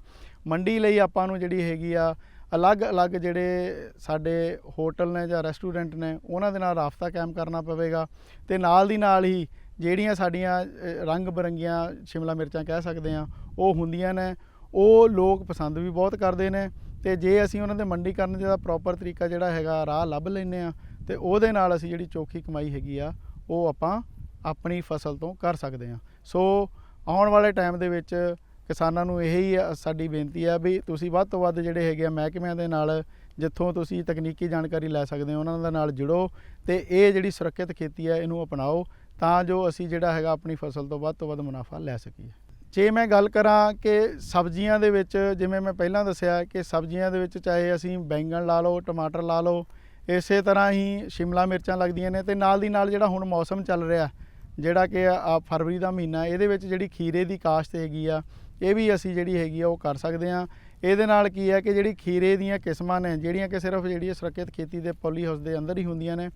ਮੰਡੀ ਲਈ ਆਪਾਂ ਨੂੰ ਜਿਹੜੀ ਹੈਗੀ ਆ ਅਲੱਗ-ਅਲੱਗ ਜਿਹੜੇ ਸਾਡੇ ਹੋਟਲ ਨੇ ਜਾਂ ਰੈਸਟੋਰੈਂਟ ਨੇ, ਉਹਨਾਂ ਦੇ ਨਾਲ ਰਾਬਤਾ ਕਾਇਮ ਕਰਨਾ ਪਵੇਗਾ ਤੇ ਨਾਲ ਦੀ ਨਾਲ ਹੀ ਜਿਹੜੀਆਂ ਸਾਡੀਆਂ ਰੰਗ ਬਰੰਗੀਆਂ ਸ਼ਿਮਲਾ ਮਿਰਚਾਂ ਕਹਿ ਸਕਦੇ ਆ ਉਹ ਹੁੰਦੀਆਂ ਨੇ, ਉਹ ਲੋਕ ਪਸੰਦ ਵੀ ਬਹੁਤ ਕਰਦੇ ਨੇ ਤੇ ਜੇ ਅਸੀਂ ਉਹਨਾਂ ਦੇ ਮੰਡੀਕਰਨ ਦਾ ਪ੍ਰੋਪਰ ਤਰੀਕਾ ਜਿਹੜਾ ਹੈਗਾ, ਰਾਹ ਲੱਭ ਲੈਨੇ ਆ ਤੇ ਉਹਦੇ ਨਾਲ ਅਸੀਂ ਜਿਹੜੀ ਚੋਖੀ ਕਮਾਈ ਹੈਗੀ ਆ, ਉਹ ਆਪਾਂ ਆਪਣੀ ਫਸਲ ਤੋਂ ਕਰ ਸਕਦੇ ਆ ਸੋ ਆਉਣ ਵਾਲੇ ਟਾਈਮ ਦੇ ਵਿੱਚ ਕਿਸਾਨਾਂ ਨੂੰ ਇਹੀ ਸਾਡੀ ਬੇਨਤੀ ਆ ਵੀ ਤੁਸੀਂ ਵੱਧ ਤੋਂ ਵੱਧ ਜਿਹੜੇ ਹੈਗੇ ਆ ਮਹਿਕਮਿਆਂ ਦੇ ਨਾਲ ਜਿੱਥੋਂ ਤੁਸੀਂ ਤਕਨੀਕੀ ਜਾਣਕਾਰੀ ਲੈ ਸਕਦੇ ਹੋ, ਉਹਨਾਂ ਦੇ ਨਾਲ ਜੁੜੋ ਤੇ ਇਹ ਜਿਹੜੀ ਸੁਰੱਖਿਅਤ ਖੇਤੀ ਹੈ ਇਹਨੂੰ ਅਪਣਾਓ ਤਾਂ ਜੋ ਅਸੀਂ ਜਿਹੜਾ ਹੈਗਾ ਆਪਣੀ ਫਸਲ ਤੋਂ ਵੱਧ ਤੋਂ ਵੱਧ ਮੁਨਾਫਾ ਲੈ ਸਕੀਏ। ਜੇ ਮੈਂ ਗੱਲ ਕਰਾਂ ਕਿ ਸਬਜ਼ੀਆਂ ਦੇ ਵਿੱਚ, ਜਿਵੇਂ ਮੈਂ ਪਹਿਲਾਂ ਦੱਸਿਆ ਕਿ ਸਬਜ਼ੀਆਂ ਦੇ ਵਿੱਚ ਚਾਹੇ ਅਸੀਂ ਬੈਂਗਣ ਲਾ ਲਓ, ਟਮਾਟਰ ਲਾ ਲਓ, ਇਸੇ ਤਰ੍ਹਾਂ ਹੀ ਸ਼ਿਮਲਾ ਮਿਰਚਾਂ ਲੱਗਦੀਆਂ ਨੇ ਤੇ ਨਾਲ ਦੀ ਨਾਲ ਜਿਹੜਾ ਹੁਣ ਮੌਸਮ ਚੱਲ ਰਿਹਾ, ਜਿਹੜਾ ਕਿ ਆ, ਫਰਵਰੀ ਦਾ ਮਹੀਨਾ, ਇਹਦੇ ਵਿੱਚ ਜਿਹੜੀ ਖੀਰੇ ਦੀ ਕਾਸ਼ਤ ਹੈਗੀ ਆ ਇਹ ਵੀ ਅਸੀਂ ਜਿਹੜੀ ਹੈਗੀ ਆ ਉਹ ਕਰ ਸਕਦੇ ਆ ਇਹਦੇ ਨਾਲ ਕੀ ਹੈ ਕਿ ਜਿਹੜੀ ਖੀਰੇ ਦੀਆਂ ਕਿਸਮਾਂ ਨੇ, ਜਿਹੜੀਆਂ ਕਿ ਸਿਰਫ ਜਿਹੜੀ ਸੁਰੱਖਿਅਤ ਖੇਤੀ ਦੇ ਪੋਲੀ ਹਾਊਸ ਦੇ ਅੰਦਰ ਹੀ ਹੁੰਦੀਆਂ ਨੇ,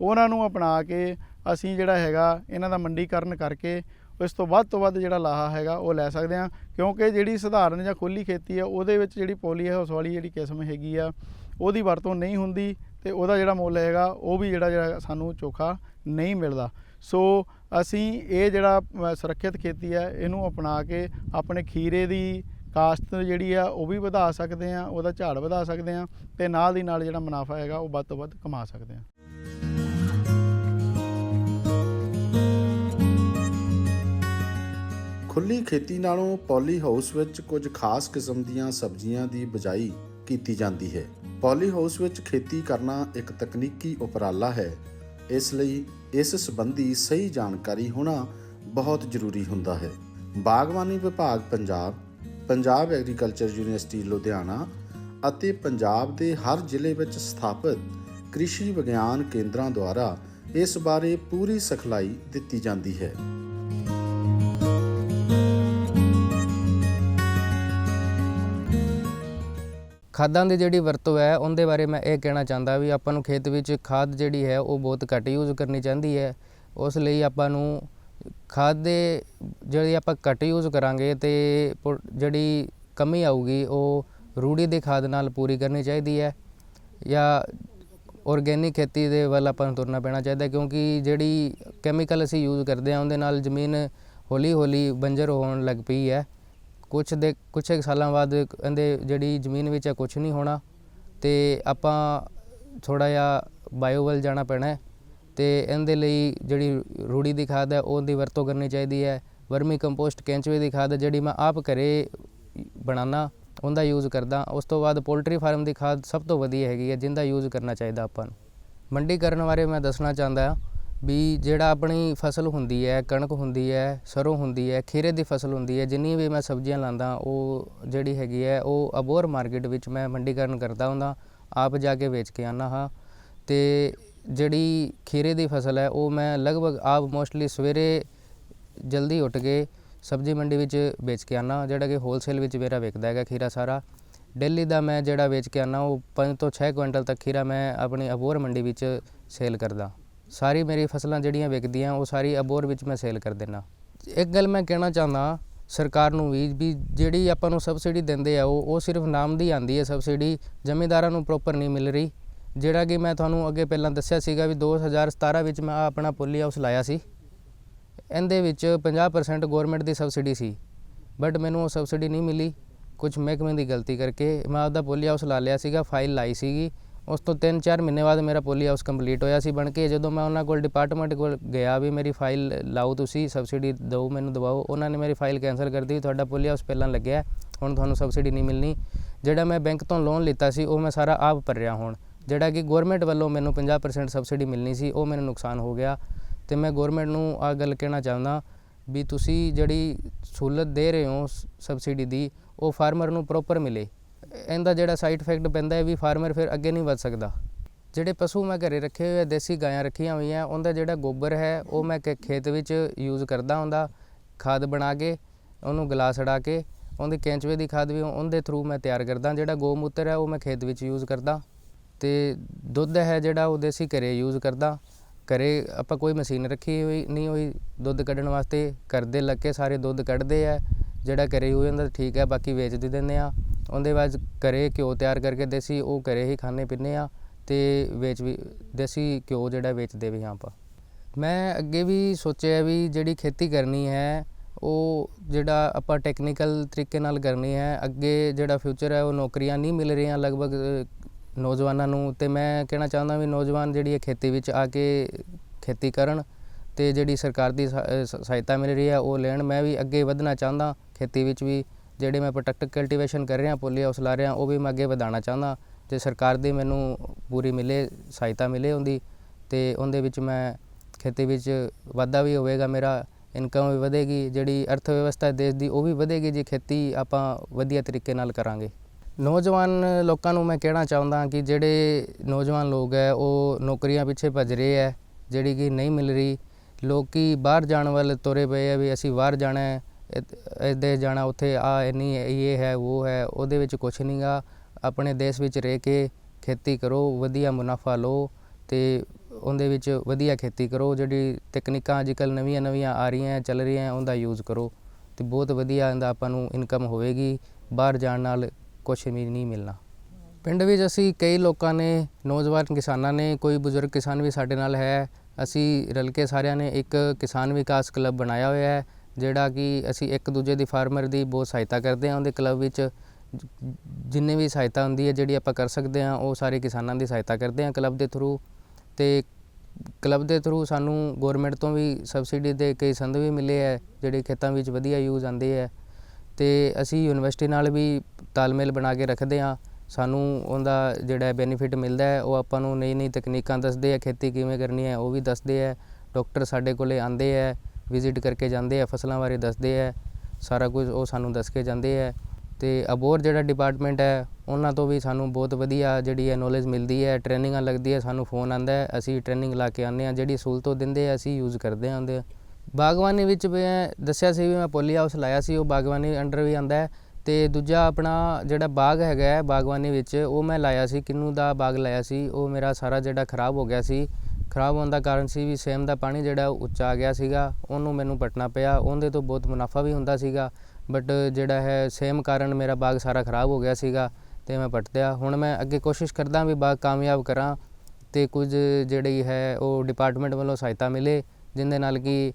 ਉਹਨਾਂ ਨੂੰ ਅਪਣਾ ਕੇ ਅਸੀਂ ਜਿਹੜਾ ਹੈਗਾ ਇਹਨਾਂ ਦਾ ਮੰਡੀਕਰਨ ਕਰਕੇ ਇਸ ਤੋਂ ਵੱਧ ਤੋਂ ਵੱਧ ਜਿਹੜਾ ਲਾਹਾ ਹੈਗਾ ਉਹ ਲੈ ਸਕਦੇ ਆ ਕਿਉਂਕਿ ਜਿਹੜੀ ਸਧਾਰਨ ਜਾਂ ਖੁੱਲੀ ਖੇਤੀ ਆ, ਉਹਦੇ ਵਿੱਚ ਜਿਹੜੀ ਪੋਲੀ ਹਾਊਸ ਵਾਲੀ ਜਿਹੜੀ ਕਿਸਮ ਹੈਗੀ ਆ, ਉਹਦੀ ਵਰਤੋਂ ਨਹੀਂ ਹੁੰਦੀ ਤੇ ਉਹਦਾ ਜਿਹੜਾ ਮੁੱਲ ਹੈਗਾ, ਉਹ ਵੀ ਜਿਹੜਾ ਜਿਹੜਾ ਸਾਨੂੰ ਚੋਖਾ ਨਹੀਂ ਮਿਲਦਾ। ਸੋ ਅਸੀਂ ਇਹ ਜਿਹੜਾ ਸੁਰੱਖਿਅਤ ਖੇਤੀ ਹੈ, ਇਹਨੂੰ ਅਪਣਾ ਕੇ ਆਪਣੇ ਖੀਰੇ ਦੀ ਕਾਸ਼ਤ ਜਿਹੜੀ ਆ, ਉਹ ਵੀ ਵਧਾ ਸਕਦੇ ਆ ਉਹਦਾ ਝਾੜ ਵਧਾ ਸਕਦੇ ਆ ਤੇ ਨਾਲ ਦੀ ਨਾਲ ਜਿਹੜਾ ਮੁਨਾਫਾ ਹੈਗਾ, ਉਹ ਵੱਧ ਤੋਂ ਵੱਧ ਕਮਾ ਸਕਦੇ ਆ ਖੁੱਲੀ ਖੇਤੀ ਨਾਲੋਂ ਪੋਲੀ ਹਾਊਸ ਵਿੱਚ ਕੁਝ ਖਾਸ ਕਿਸਮ ਦੀਆਂ ਸਬਜ਼ੀਆਂ ਦੀ ਬਜਾਈ ਕੀਤੀ ਜਾਂਦੀ ਹੈ। ਪੋਲੀ ਹਾਊਸ ਵਿੱਚ ਖੇਤੀ ਕਰਨਾ ਇੱਕ ਤਕਨੀਕੀ ਉਪਰਾਲਾ ਹੈ। ਇਸ ਲਈ ਇਸ ਸੰਬੰਧੀ ਸਹੀ ਜਾਣਕਾਰੀ ਹੋਣਾ ਬਹੁਤ ਜ਼ਰੂਰੀ ਹੁੰਦਾ ਹੈ। ਬਾਗਬਾਨੀ ਵਿਭਾਗ ਪੰਜਾਬ ਪੰਜਾਬ ਐਗਰੀਕਲਚਰ ਯੂਨੀਵਰਸਿਟੀ ਲੁਧਿਆਣਾ ਅਤੇ ਪੰਜਾਬ ਦੇ ਹਰ ਜ਼ਿਲ੍ਹੇ ਵਿੱਚ ਸਥਾਪਿਤ ਕ੍ਰਿਸ਼ੀ ਵਿਗਿਆਨ ਕੇਂਦਰਾਂ ਦੁਆਰਾ ਇਸ ਬਾਰੇ ਪੂਰੀ ਸਿਖਲਾਈ ਦਿੱਤੀ ਜਾਂਦੀ ਹੈ। ਖਾਦਾਂ ਦੀ ਜਿਹੜੀ ਵਰਤੋਂ ਹੈ, ਉਹਦੇ ਬਾਰੇ ਮੈਂ ਇਹ ਕਹਿਣਾ ਚਾਹੁੰਦਾ ਵੀ ਆਪਾਂ ਨੂੰ ਖੇਤ ਵਿੱਚ ਖਾਦ ਜਿਹੜੀ ਹੈ, ਉਹ ਬਹੁਤ ਘੱਟ ਯੂਜ਼ ਕਰਨੀ ਚਾਹੀਦੀ ਹੈ। ਉਸ ਲਈ ਆਪਾਂ ਨੂੰ ਖਾਦ ਦੇ ਜਿਹੜੀ ਆਪਾਂ ਘੱਟ ਯੂਜ਼ ਕਰਾਂਗੇ ਤੇ ਪੁ- ਜਿਹੜੀ ਕਮੀ ਆਊਗੀ, ਉਹ ਰੂੜੀ ਦੀ ਖਾਦ ਨਾਲ ਪੂਰੀ ਕਰਨੀ ਚਾਹੀਦੀ ਹੈ। ਜਾਂ ਔਰਗੈਨਿਕ ਖੇਤੀ ਦੇ ਵੱਲ ਆਪਾਂ ਨੂੰ ਤੁਰਨਾ ਪੈਣਾ ਚਾਹੀਦਾ ਕਿਉਂਕਿ ਜਿਹੜੀ ਕੈਮੀਕਲ ਅਸੀਂ ਯੂਜ਼ ਕਰਦੇ ਹਾਂ, ਉਹਦੇ ਨਾਲ ਜ਼ਮੀਨ ਹੌਲੀ ਹੌਲੀ ਬੰਜਰ ਹੋਣ ਲੱਗ ਪਈ ਹੈ। ਕੁਛ ਦੇ, ਕੁਛ ਕੁ ਸਾਲਾਂ ਬਾਅਦ ਇਹਦੇ ਜਿਹੜੀ ਜ਼ਮੀਨ ਵਿੱਚ ਹੈ ਕੁਛ ਨਹੀਂ ਹੋਣਾ ਅਤੇ ਆਪਾਂ ਥੋੜ੍ਹਾ ਜਿਹਾ ਬਾਇਓ ਵੱਲ ਜਾਣਾ ਪੈਣਾ ਅਤੇ ਇਹਦੇ ਲਈ ਜਿਹੜੀ ਰੂੜੀ ਦੀ ਖਾਦ ਹੈ, ਉਹਦੀ ਵਰਤੋਂ ਕਰਨੀ ਚਾਹੀਦੀ ਹੈ। ਵਰਮੀ ਕੰਪੋਸਟ ਕੈਂਚਵੇ ਦੀ ਖਾਦ ਜਿਹੜੀ ਮੈਂ ਆਪ ਘਰੇ ਬਣਾਉਣਾ ਉਹਦਾ ਯੂਜ਼ ਕਰਦਾ। ਉਸ ਤੋਂ ਬਾਅਦ ਪੋਲਟਰੀ ਫਾਰਮ ਦੀ ਖਾਦ ਸਭ ਤੋਂ ਵਧੀਆ ਹੈਗੀ ਹੈ ਜਿਹਦਾ ਯੂਜ਼ ਕਰਨਾ ਚਾਹੀਦਾ ਆਪਾਂ ਨੂੰ। ਮੰਡੀਕਰਨ ਬਾਰੇ ਮੈਂ ਦੱਸਣਾ ਚਾਹੁੰਦਾ ਹਾਂ। ਵੀ ਜਿਹੜਾ ਆਪਣੀ ਫਸਲ ਹੁੰਦੀ ਹੈ, ਕਣਕ ਹੁੰਦੀ ਹੈ ਸਰ੍ਹੋਂ ਹੁੰਦੀ ਹੈ, ਖੀਰੇ ਦੀ ਫਸਲ ਹੁੰਦੀ ਹੈ ਜਿੰਨੀ ਵੀ ਮੈਂ ਸਬਜ਼ੀਆਂ ਲਾਂਦਾ, ਉਹ ਜਿਹੜੀ ਹੈਗੀ ਹੈ, ਉਹ ਅਬੋਹਰ ਮਾਰਕੀਟ ਵਿੱਚ ਮੈਂ ਮੰਡੀਕਰਨ ਕਰਦਾ ਹੁੰਦਾ, ਆਪ ਜਾ ਕੇ ਵੇਚ ਕੇ ਆਉਂਦਾ ਹਾਂ। ਅਤੇ ਜਿਹੜੀ ਖੀਰੇ ਦੀ ਫਸਲ ਹੈ, ਉਹ ਮੈਂ ਲਗਭਗ ਆਪ ਮੋਸਟਲੀ ਸਵੇਰੇ ਜਲਦੀ ਉੱਠ ਕੇ ਸਬਜ਼ੀ ਮੰਡੀ ਵਿੱਚ ਵੇਚ ਕੇ ਆਨਾ ਜਿਹੜਾ ਕਿ ਹੋਲਸੇਲ ਵਿੱਚ ਮੇਰਾ ਵਿਕਦਾ ਹੈਗਾ ਖੀਰਾ ਸਾਰਾ। ਡੇਲੀ ਦਾ ਮੈਂ ਜਿਹੜਾ ਵੇਚ ਕੇ ਆਨਾ ਉਹ 5 ਤੋਂ 6 ਕੁਇੰਟਲ ਤੱਕ ਖੀਰਾ ਮੈਂ ਆਪਣੀ ਅਬੋਰ ਮੰਡੀ ਵਿੱਚ ਸੇਲ ਕਰਦਾ। ਸਾਰੀ ਮੇਰੀ ਫਸਲਾਂ ਜਿਹੜੀਆਂ ਵਿਕਦੀਆਂ, ਉਹ ਸਾਰੀ ਅਬੋਰ ਵਿੱਚ ਮੈਂ ਸੇਲ ਕਰ ਦਿੰਦਾ ਇੱਕ ਗੱਲ ਮੈਂ ਕਹਿਣਾ ਚਾਹੁੰਦਾ, ਸਰਕਾਰ ਨੂੰ ਵੀ ਵੀ ਜਿਹੜੀ ਆਪਾਂ ਨੂੰ ਸਬਸਿਡੀ ਦਿੰਦੇ ਆ, ਉਹ ਉਹ ਸਿਰਫ ਨਾਮ ਦੀ ਆਂਦੀ ਹੈ ਸਬਸਿਡੀ, ਜ਼ਮੀਂਦਾਰਾਂ ਨੂੰ ਪ੍ਰੋਪਰ ਨਹੀਂ ਮਿਲ ਰਹੀ। ਜਿਹੜਾ ਕਿ ਮੈਂ ਤੁਹਾਨੂੰ ਅੱਗੇ ਪਹਿਲਾਂ ਦੱਸਿਆ ਸੀਗਾ ਵੀ 2017 ਵਿੱਚ ਮੈਂ ਆਹ ਆਪਣਾ ਪੁੱਲੀ ਹਾਊਸ ਲਾਇਆ ਸੀ। ਇਹਦੇ ਵਿੱਚ 50% ਗਵਰਨਮੈਂਟ ਦੀ ਸਬਸਿਡੀ ਸੀ ਬਟ ਮੈਨੂੰ ਉਹ ਸਬਸਿਡੀ ਨਹੀਂ ਮਿਲੀ। ਕੁਝ ਮਹਿਕਮੇ ਦੀ ਗਲਤੀ ਕਰਕੇ ਮੈਂ ਆਪਦਾ ਪੋਲੀ ਹਾਊਸ ਲਾ ਲਿਆ ਸੀਗਾ ਫਾਈਲ ਲਾਈ ਸੀਗੀ। ਉਸ ਤੋਂ 3-4 ਮਹੀਨੇ ਬਾਅਦ ਮੇਰਾ ਪੋਲੀ ਹਾਊਸ ਕੰਪਲੀਟ ਹੋਇਆ ਸੀ ਬਣ ਕੇ। ਜਦੋਂ ਮੈਂ ਉਹਨਾਂ ਕੋਲ ਡਿਪਾਰਟਮੈਂਟ ਕੋਲ ਗਿਆ ਵੀ ਮੇਰੀ ਫਾਈਲ ਲਾਓ ਤੁਸੀਂ ਸਬਸਿਡੀ ਦਿਓ, ਮੈਨੂੰ ਦਵਾਓ, ਉਹਨਾਂ ਨੇ ਮੇਰੀ ਫਾਈਲ ਕੈਂਸਲ ਕਰ ਦਿੱਤੀ। ਤੁਹਾਡਾ ਪੋਲੀ ਹਾਊਸ ਪਹਿਲਾਂ ਲੱਗਿਆ, ਹੁਣ ਤੁਹਾਨੂੰ ਸਬਸਿਡੀ ਨਹੀਂ ਮਿਲਣੀ। ਜਿਹੜਾ ਮੈਂ ਬੈਂਕ ਤੋਂ ਲੋਨ ਲਿੱਤਾ ਸੀ, ਉਹ ਮੈਂ ਸਾਰਾ ਆਪ ਭਰਿਆ ਹੁਣ। ਜਿਹੜਾ ਕਿ ਗਵਰਨਮੈਂਟ ਵੱਲੋਂ ਮੈਨੂੰ 50% ਸਬਸਿਡੀ ਮਿਲਣੀ ਸੀ, ਉਹ ਮੈਨੂੰ ਨੁਕਸਾਨ ਹੋ ਗਿਆ। ਤੇ ਮੈਂ ਗਵਰਨਮੈਂਟ ਨੂੰ ਆ ਗੱਲ ਕਹਿਣਾ ਚਾਹੁੰਦਾ ਵੀ ਤੁਸੀਂ ਜਿਹੜੀ ਸਹੂਲਤ ਦੇ ਰਹੇ ਹੋ ਸਬਸਿਡੀ ਦੀ, ਉਹ ਫਾਰਮਰ ਨੂੰ ਪ੍ਰੋਪਰ ਮਿਲੇ। ਇਹਦਾ ਜਿਹੜਾ ਸਾਈਡ ਇਫੈਕਟ ਪੈਂਦਾ ਹੈ ਵੀ ਫਾਰਮਰ ਫਿਰ ਅੱਗੇ ਨਹੀਂ ਵਧ ਸਕਦਾ। ਜਿਹੜੇ ਪਸ਼ੂ ਮੈਂ ਘਰੇ ਰੱਖੇ ਹੋਏ ਆ, ਦੇਸੀ ਗਾਇਆਂ ਰੱਖੀਆਂ ਹੋਈਆਂ, ਉਹਦਾ ਜਿਹੜਾ ਗੋਬਰ ਹੈ, ਉਹ ਮੈਂ ਖ- ਖੇਤ ਵਿੱਚ ਯੂਜ਼ ਕਰਦਾ ਹੁੰਦਾ। ਖਾਦ ਬਣਾ ਕੇ, ਉਹਨੂੰ ਗਲਾ ਅੜਾ ਕੇ, ਉਹਦੀ ਕੈਂਚਵੇ ਦੀ ਖਾਦ ਵੀ ਉਹਦੇ ਥਰੂ ਮੈਂ ਤਿਆਰ ਕਰਦਾ। ਜਿਹੜਾ ਗੋਮੂਤਰ ਹੈ, ਉਹ ਮੈਂ ਖੇਤ ਵਿੱਚ ਯੂਜ਼ ਕਰਦਾ। ਤੇ ਦੁੱਧ ਹੈ ਜਿਹੜਾ, ਉਹ ਦੇਸੀ ਘਰੇ ਯੂਜ਼ ਕਰਦਾ। ਘਰੇ ਆਪਾਂ ਕੋਈ ਮਸ਼ੀਨ ਰੱਖੀ ਹੋਈ ਨਹੀਂ ਹੋਈ, ਦੁੱਧ ਕੱਢਣ ਵਾਸਤੇ ਘਰ ਦੇ ਲੱਗੇ ਸਾਰੇ ਦੁੱਧ ਕੱਢਦੇ ਆ। ਜਿਹੜਾ ਘਰੇ ਹੋ ਜਾਂਦਾ, ਠੀਕ ਹੈ, ਬਾਕੀ ਵੇਚ ਦੇ ਦਿੰਦੇ ਹਾਂ। ਉਹਦੇ ਬਾਅਦ ਘਰੇ ਘਿਓ ਤਿਆਰ ਕਰਕੇ ਦੇਸੀ, ਉਹ ਘਰੇ ਹੀ ਖਾਂਦੇ ਪੀਂਦੇ ਹਾਂ ਅਤੇ ਵੇਚ ਵੀ, ਦੇਸੀ ਘਿਓ ਜਿਹੜਾ ਵੇਚਦੇ ਵੀ ਹਾਂ ਆਪਾਂ। ਮੈਂ ਅੱਗੇ ਵੀ ਸੋਚਿਆ ਵੀ ਜਿਹੜੀ ਖੇਤੀ ਕਰਨੀ ਹੈ, ਉਹ ਜਿਹੜਾ ਆਪਾਂ ਟੈਕਨੀਕਲ ਤਰੀਕੇ ਨਾਲ ਕਰਨੀ ਹੈ, ਅੱਗੇ ਜਿਹੜਾ ਫਿਊਚਰ ਹੈ, ਉਹ ਨੌਕਰੀਆਂ ਨਹੀਂ ਮਿਲ ਰਹੀਆਂ ਲਗਭਗ ਨੌਜਵਾਨਾਂ ਨੂੰ। ਤੇ ਮੈਂ ਕਹਿਣਾ ਚਾਹੁੰਦਾ ਵੀ ਨੌਜਵਾਨ ਜਿਹੜੀ ਹੈ ਖੇਤੀ ਵਿੱਚ ਆ ਕੇ ਖੇਤੀ ਕਰਨ ਤੇ ਜਿਹੜੀ ਸਰਕਾਰ ਦੀ ਸਹਾ- ਸਹਾਇਤਾ ਮਿਲ ਰਹੀ ਹੈ, ਉਹ ਲੈਣ। ਮੈਂ ਵੀ ਅੱਗੇ ਵਧਣਾ ਚਾਹੁੰਦਾ ਖੇਤੀ ਵਿੱਚ ਵੀ ਜਿਹੜੇ ਮੈਂ ਪ੍ਰੋਟੈਕਟ ਕਲਟੀਵੇਸ਼ਨ ਕਰ ਰਿਹਾ ਪੋਲੀ ਹਾਊਸ ਲਾ ਰਿਹਾ, ਉਹ ਵੀ ਮੈਂ ਅੱਗੇ ਵਧਾਉਣਾ ਚਾਹੁੰਦਾ। ਜੇ ਸਰਕਾਰ ਦੀ ਮੈਨੂੰ ਪੂਰੀ ਮਿਲੇ, ਸਹਾਇਤਾ ਮਿਲੇ ਉਹਦੀ ਅਤੇ ਉਹਦੇ ਵਿੱਚ ਮੈਂ ਖੇਤੀ ਵਿੱਚ ਵਾਧਾ ਵੀ ਹੋਵੇਗਾ, ਮੇਰਾ ਇਨਕਮ ਵੀ ਵਧੇਗੀ, ਜਿਹੜੀ ਅਰਥ ਵਿਵਸਥਾ ਦੇਸ਼ ਦੀ ਉਹ ਵੀ ਵਧੇਗੀ, ਜੇ ਖੇਤੀ ਆਪਾਂ ਵਧੀਆ ਤਰੀਕੇ ਨਾਲ ਕਰਾਂਗੇ। ਨੌਜਵਾਨ ਲੋਕਾਂ ਨੂੰ ਮੈਂ ਕਹਿਣਾ ਚਾਹੁੰਦਾ ਕਿ ਜਿਹੜੇ ਨੌਜਵਾਨ ਲੋਕ ਹੈ, ਉਹ ਨੌਕਰੀਆਂ ਪਿੱਛੇ ਭੱਜ ਰਹੇ ਹੈ, ਜਿਹੜੀ ਕਿ ਨਹੀਂ ਮਿਲ ਰਹੀ। ਲੋਕੀ ਬਾਹਰ ਜਾਣ ਵੱਲ ਤੁਰੇ ਪਏ ਆ ਵੀ ਅਸੀਂ ਬਾਹਰ ਜਾਣਾ ਹੈ ਇੱਦੇ ਜਾਣਾ ਉੱਥੇ, ਆ ਇੰਨੀ ਇਹ ਹੈ, ਉਹ ਹੈ, ਉਹਦੇ ਵਿੱਚ ਕੁਛ ਨਹੀਂ ਨਹੀਂਗਾ ਆਪਣੇ ਦੇਸ਼ ਵਿੱਚ ਰਹਿ ਕੇ ਖੇਤੀ ਕਰੋ, ਵਧੀਆ ਮੁਨਾਫਾ ਲਓ ਅਤੇ ਉਹਦੇ ਵਿੱਚ ਵਧੀਆ ਖੇਤੀ ਕਰੋ। ਜਿਹੜੀ ਤਕਨੀਕਾਂ ਅੱਜ ਕੱਲ੍ਹ ਨਵੀਆਂ ਨਵੀਆਂ ਆ ਰਹੀਆਂ, ਚੱਲ ਰਹੀਆਂ, ਉਹਦਾ ਯੂਜ਼ ਕਰੋ। ਅਤੇ ਬਹੁਤ ਵਧੀਆ ਇਹਦਾ ਆਪਾਂ ਨੂੰ ਇਨਕਮ ਹੋਵੇਗੀ। ਬਾਹਰ ਜਾਣ ਨਾਲ ਕੁਛ ਵੀ ਨਹੀਂ ਮਿਲਣਾ। ਪਿੰਡ ਵਿੱਚ ਅਸੀਂ ਕਈ ਲੋਕਾਂ ਨੇ, ਨੌਜਵਾਨ ਕਿਸਾਨਾਂ ਨੇ, ਕੋਈ ਬਜ਼ੁਰਗ ਕਿਸਾਨ ਵੀ ਸਾਡੇ ਨਾਲ ਹੈ। ਅਸੀਂ ਰਲ ਕੇ ਸਾਰਿਆਂ ਨੇ ਇੱਕ ਕਿਸਾਨ ਵਿਕਾਸ ਕਲੱਬ ਬਣਾਇਆ ਹੋਇਆ ਹੈ। ਜਿਹੜਾ ਕਿ ਅਸੀਂ ਇੱਕ ਦੂਜੇ ਦੀ ਫਾਰਮਰ ਦੀ ਬਹੁਤ ਸਹਾਇਤਾ ਕਰਦੇ ਹਾਂ, ਉਹਦੇ ਕਲੱਬ ਵਿੱਚ ਜ- ਜਿੰਨੇ ਵੀ ਸਹਾਇਤਾ ਹੁੰਦੀ ਹੈ, ਜਿਹੜੀ ਆਪਾਂ ਕਰ ਸਕਦੇ ਹਾਂ, ਉਹ ਸਾਰੇ ਕਿਸਾਨਾਂ ਦੀ ਸਹਾਇਤਾ ਕਰਦੇ ਹਾਂ ਕਲੱਬ ਦੇ ਥਰੂ ਅਤੇ ਕਲੱਬ ਦੇ ਥਰੂ ਸਾਨੂੰ ਗੌਰਮੈਂਟ ਤੋਂ ਵੀ ਸਬਸਿਡੀ ਦੇ ਕਈ ਸੰਦ ਵੀ ਮਿਲੇ ਹੈ, ਜਿਹੜੇ ਖੇਤਾਂ ਵਿੱਚ ਵਧੀਆ ਯੂਜ਼ ਆਉਂਦੇ ਹੈ ਅਤੇ ਅਸੀਂ ਯੂਨੀਵਰਸਿਟੀ ਨਾਲ ਵੀ ਤਾਲਮੇਲ ਬਣਾ ਕੇ ਰੱਖਦੇ ਹਾਂ, ਸਾਨੂੰ ਉਹਦਾ ਜਿਹੜਾ ਬੈਨੀਫਿਟ ਮਿਲਦਾ ਹੈ, ਉਹ ਆਪਾਂ ਨੂੰ ਨਈ ਨਈ ਤਕਨੀਕਾਂ ਦੱਸਦੇ ਆ ਖੇਤੀ ਕਿਵੇਂ ਕਰਨੀ ਹੈ, ਉਹ ਵੀ ਦੱਸਦੇ ਆ ਡਾਕਟਰ ਸਾਡੇ ਕੋਲੇ ਆਉਂਦੇ ਆ ਵਿਜ਼ਿਟ ਕਰਕੇ ਜਾਂਦੇ ਆ, ਫਸਲਾਂ ਬਾਰੇ ਦੱਸਦੇ ਆ, ਸਾਰਾ ਕੁਝ ਉਹ ਸਾਨੂੰ ਦੱਸ ਕੇ ਜਾਂਦੇ ਆ। ਤੇ ਅਬੋਰ ਜਿਹੜਾ ਡਿਪਾਰਟਮੈਂਟ ਹੈ, ਉਹਨਾਂ ਤੋਂ ਵੀ ਸਾਨੂੰ ਬਹੁਤ ਵਧੀਆ ਜਿਹੜੀ ਹੈ ਨੌਲੇਜ ਮਿਲਦੀ ਹੈ ਟ੍ਰੇਨਿੰਗਾਂ ਲੱਗਦੀ ਹੈ ਸਾਨੂੰ ਫੋਨ ਆਂਦਾ ਹੈ, ਅਸੀਂ ਟ੍ਰੇਨਿੰਗ ਲਾ ਕੇ ਆਉਂਦੇ ਹਾਂ, ਜਿਹੜੀ ਸਹੂਲਤ ਉਹ ਦਿੰਦੇ ਆ, ਅਸੀਂ ਯੂਜ਼ ਕਰਦੇ ਹਾਂ। ਉਹਦੇ ਬਾਗਬਾਨੀ ਵਿੱਚ ਮੈਂ ਦੱਸਿਆ ਸੀ ਵੀ ਮੈਂ ਪੋਲੀ ਹਾਊਸ ਲਾਇਆ ਸੀ, ਉਹ ਬਾਗਬਾਨੀ ਅੰਡਰ ਵੀ ਆਂਦਾ ਹੈ। ਤੇ ਦੂਜਾ ਆਪਣਾ ਜਿਹੜਾ ਬਾਗ ਹੈਗਾ ਹੈ, ਬਾਗਬਾਨੀ ਵਿੱਚ, ਉਹ ਮੈਂ ਲਾਇਆ ਸੀ, ਕਿੰਨੂ ਦਾ ਬਾਗ ਲਾਇਆ ਸੀ, ਉਹ ਮੇਰਾ ਸਾਰਾ ਜਿਹੜਾ ਖਰਾਬ ਹੋ ਗਿਆ ਸੀ। ਖਰਾਬ ਹੋਣ ਦਾ ਕਾਰਨ ਸੀ ਵੀ ਸੇਮ ਦਾ ਪਾਣੀ ਜਿਹੜਾ ਉਹ ਉੱਚਾ ਆ ਗਿਆ ਸੀਗਾ, ਉਹਨੂੰ ਮੈਨੂੰ ਪੱਟਣਾ ਪਿਆ। ਉਹਦੇ ਤੋਂ ਬਹੁਤ ਮੁਨਾਫਾ ਵੀ ਹੁੰਦਾ ਸੀਗਾ ਬਟ ਜਿਹੜਾ ਹੈ ਸੇਮ ਕਾਰਨ ਮੇਰਾ ਬਾਗ ਸਾਰਾ ਖਰਾਬ ਹੋ ਗਿਆ ਸੀਗਾ ਤੇ ਮੈਂ ਪਟਦਿਆ। ਹੁਣ ਮੈਂ ਅੱਗੇ ਕੋਸ਼ਿਸ਼ ਕਰਦਾ ਵੀ ਬਾਗ ਕਾਮਯਾਬ ਕਰਾਂ ਤੇ ਕੁਝ ਜਿਹੜੀ ਹੈ ਉਹ ਡਿਪਾਰਟਮੈਂਟ ਵੱਲੋਂ ਸਹਾਇਤਾ ਮਿਲੇ, ਜਿੰਦੇ ਨਾਲ ਕਿ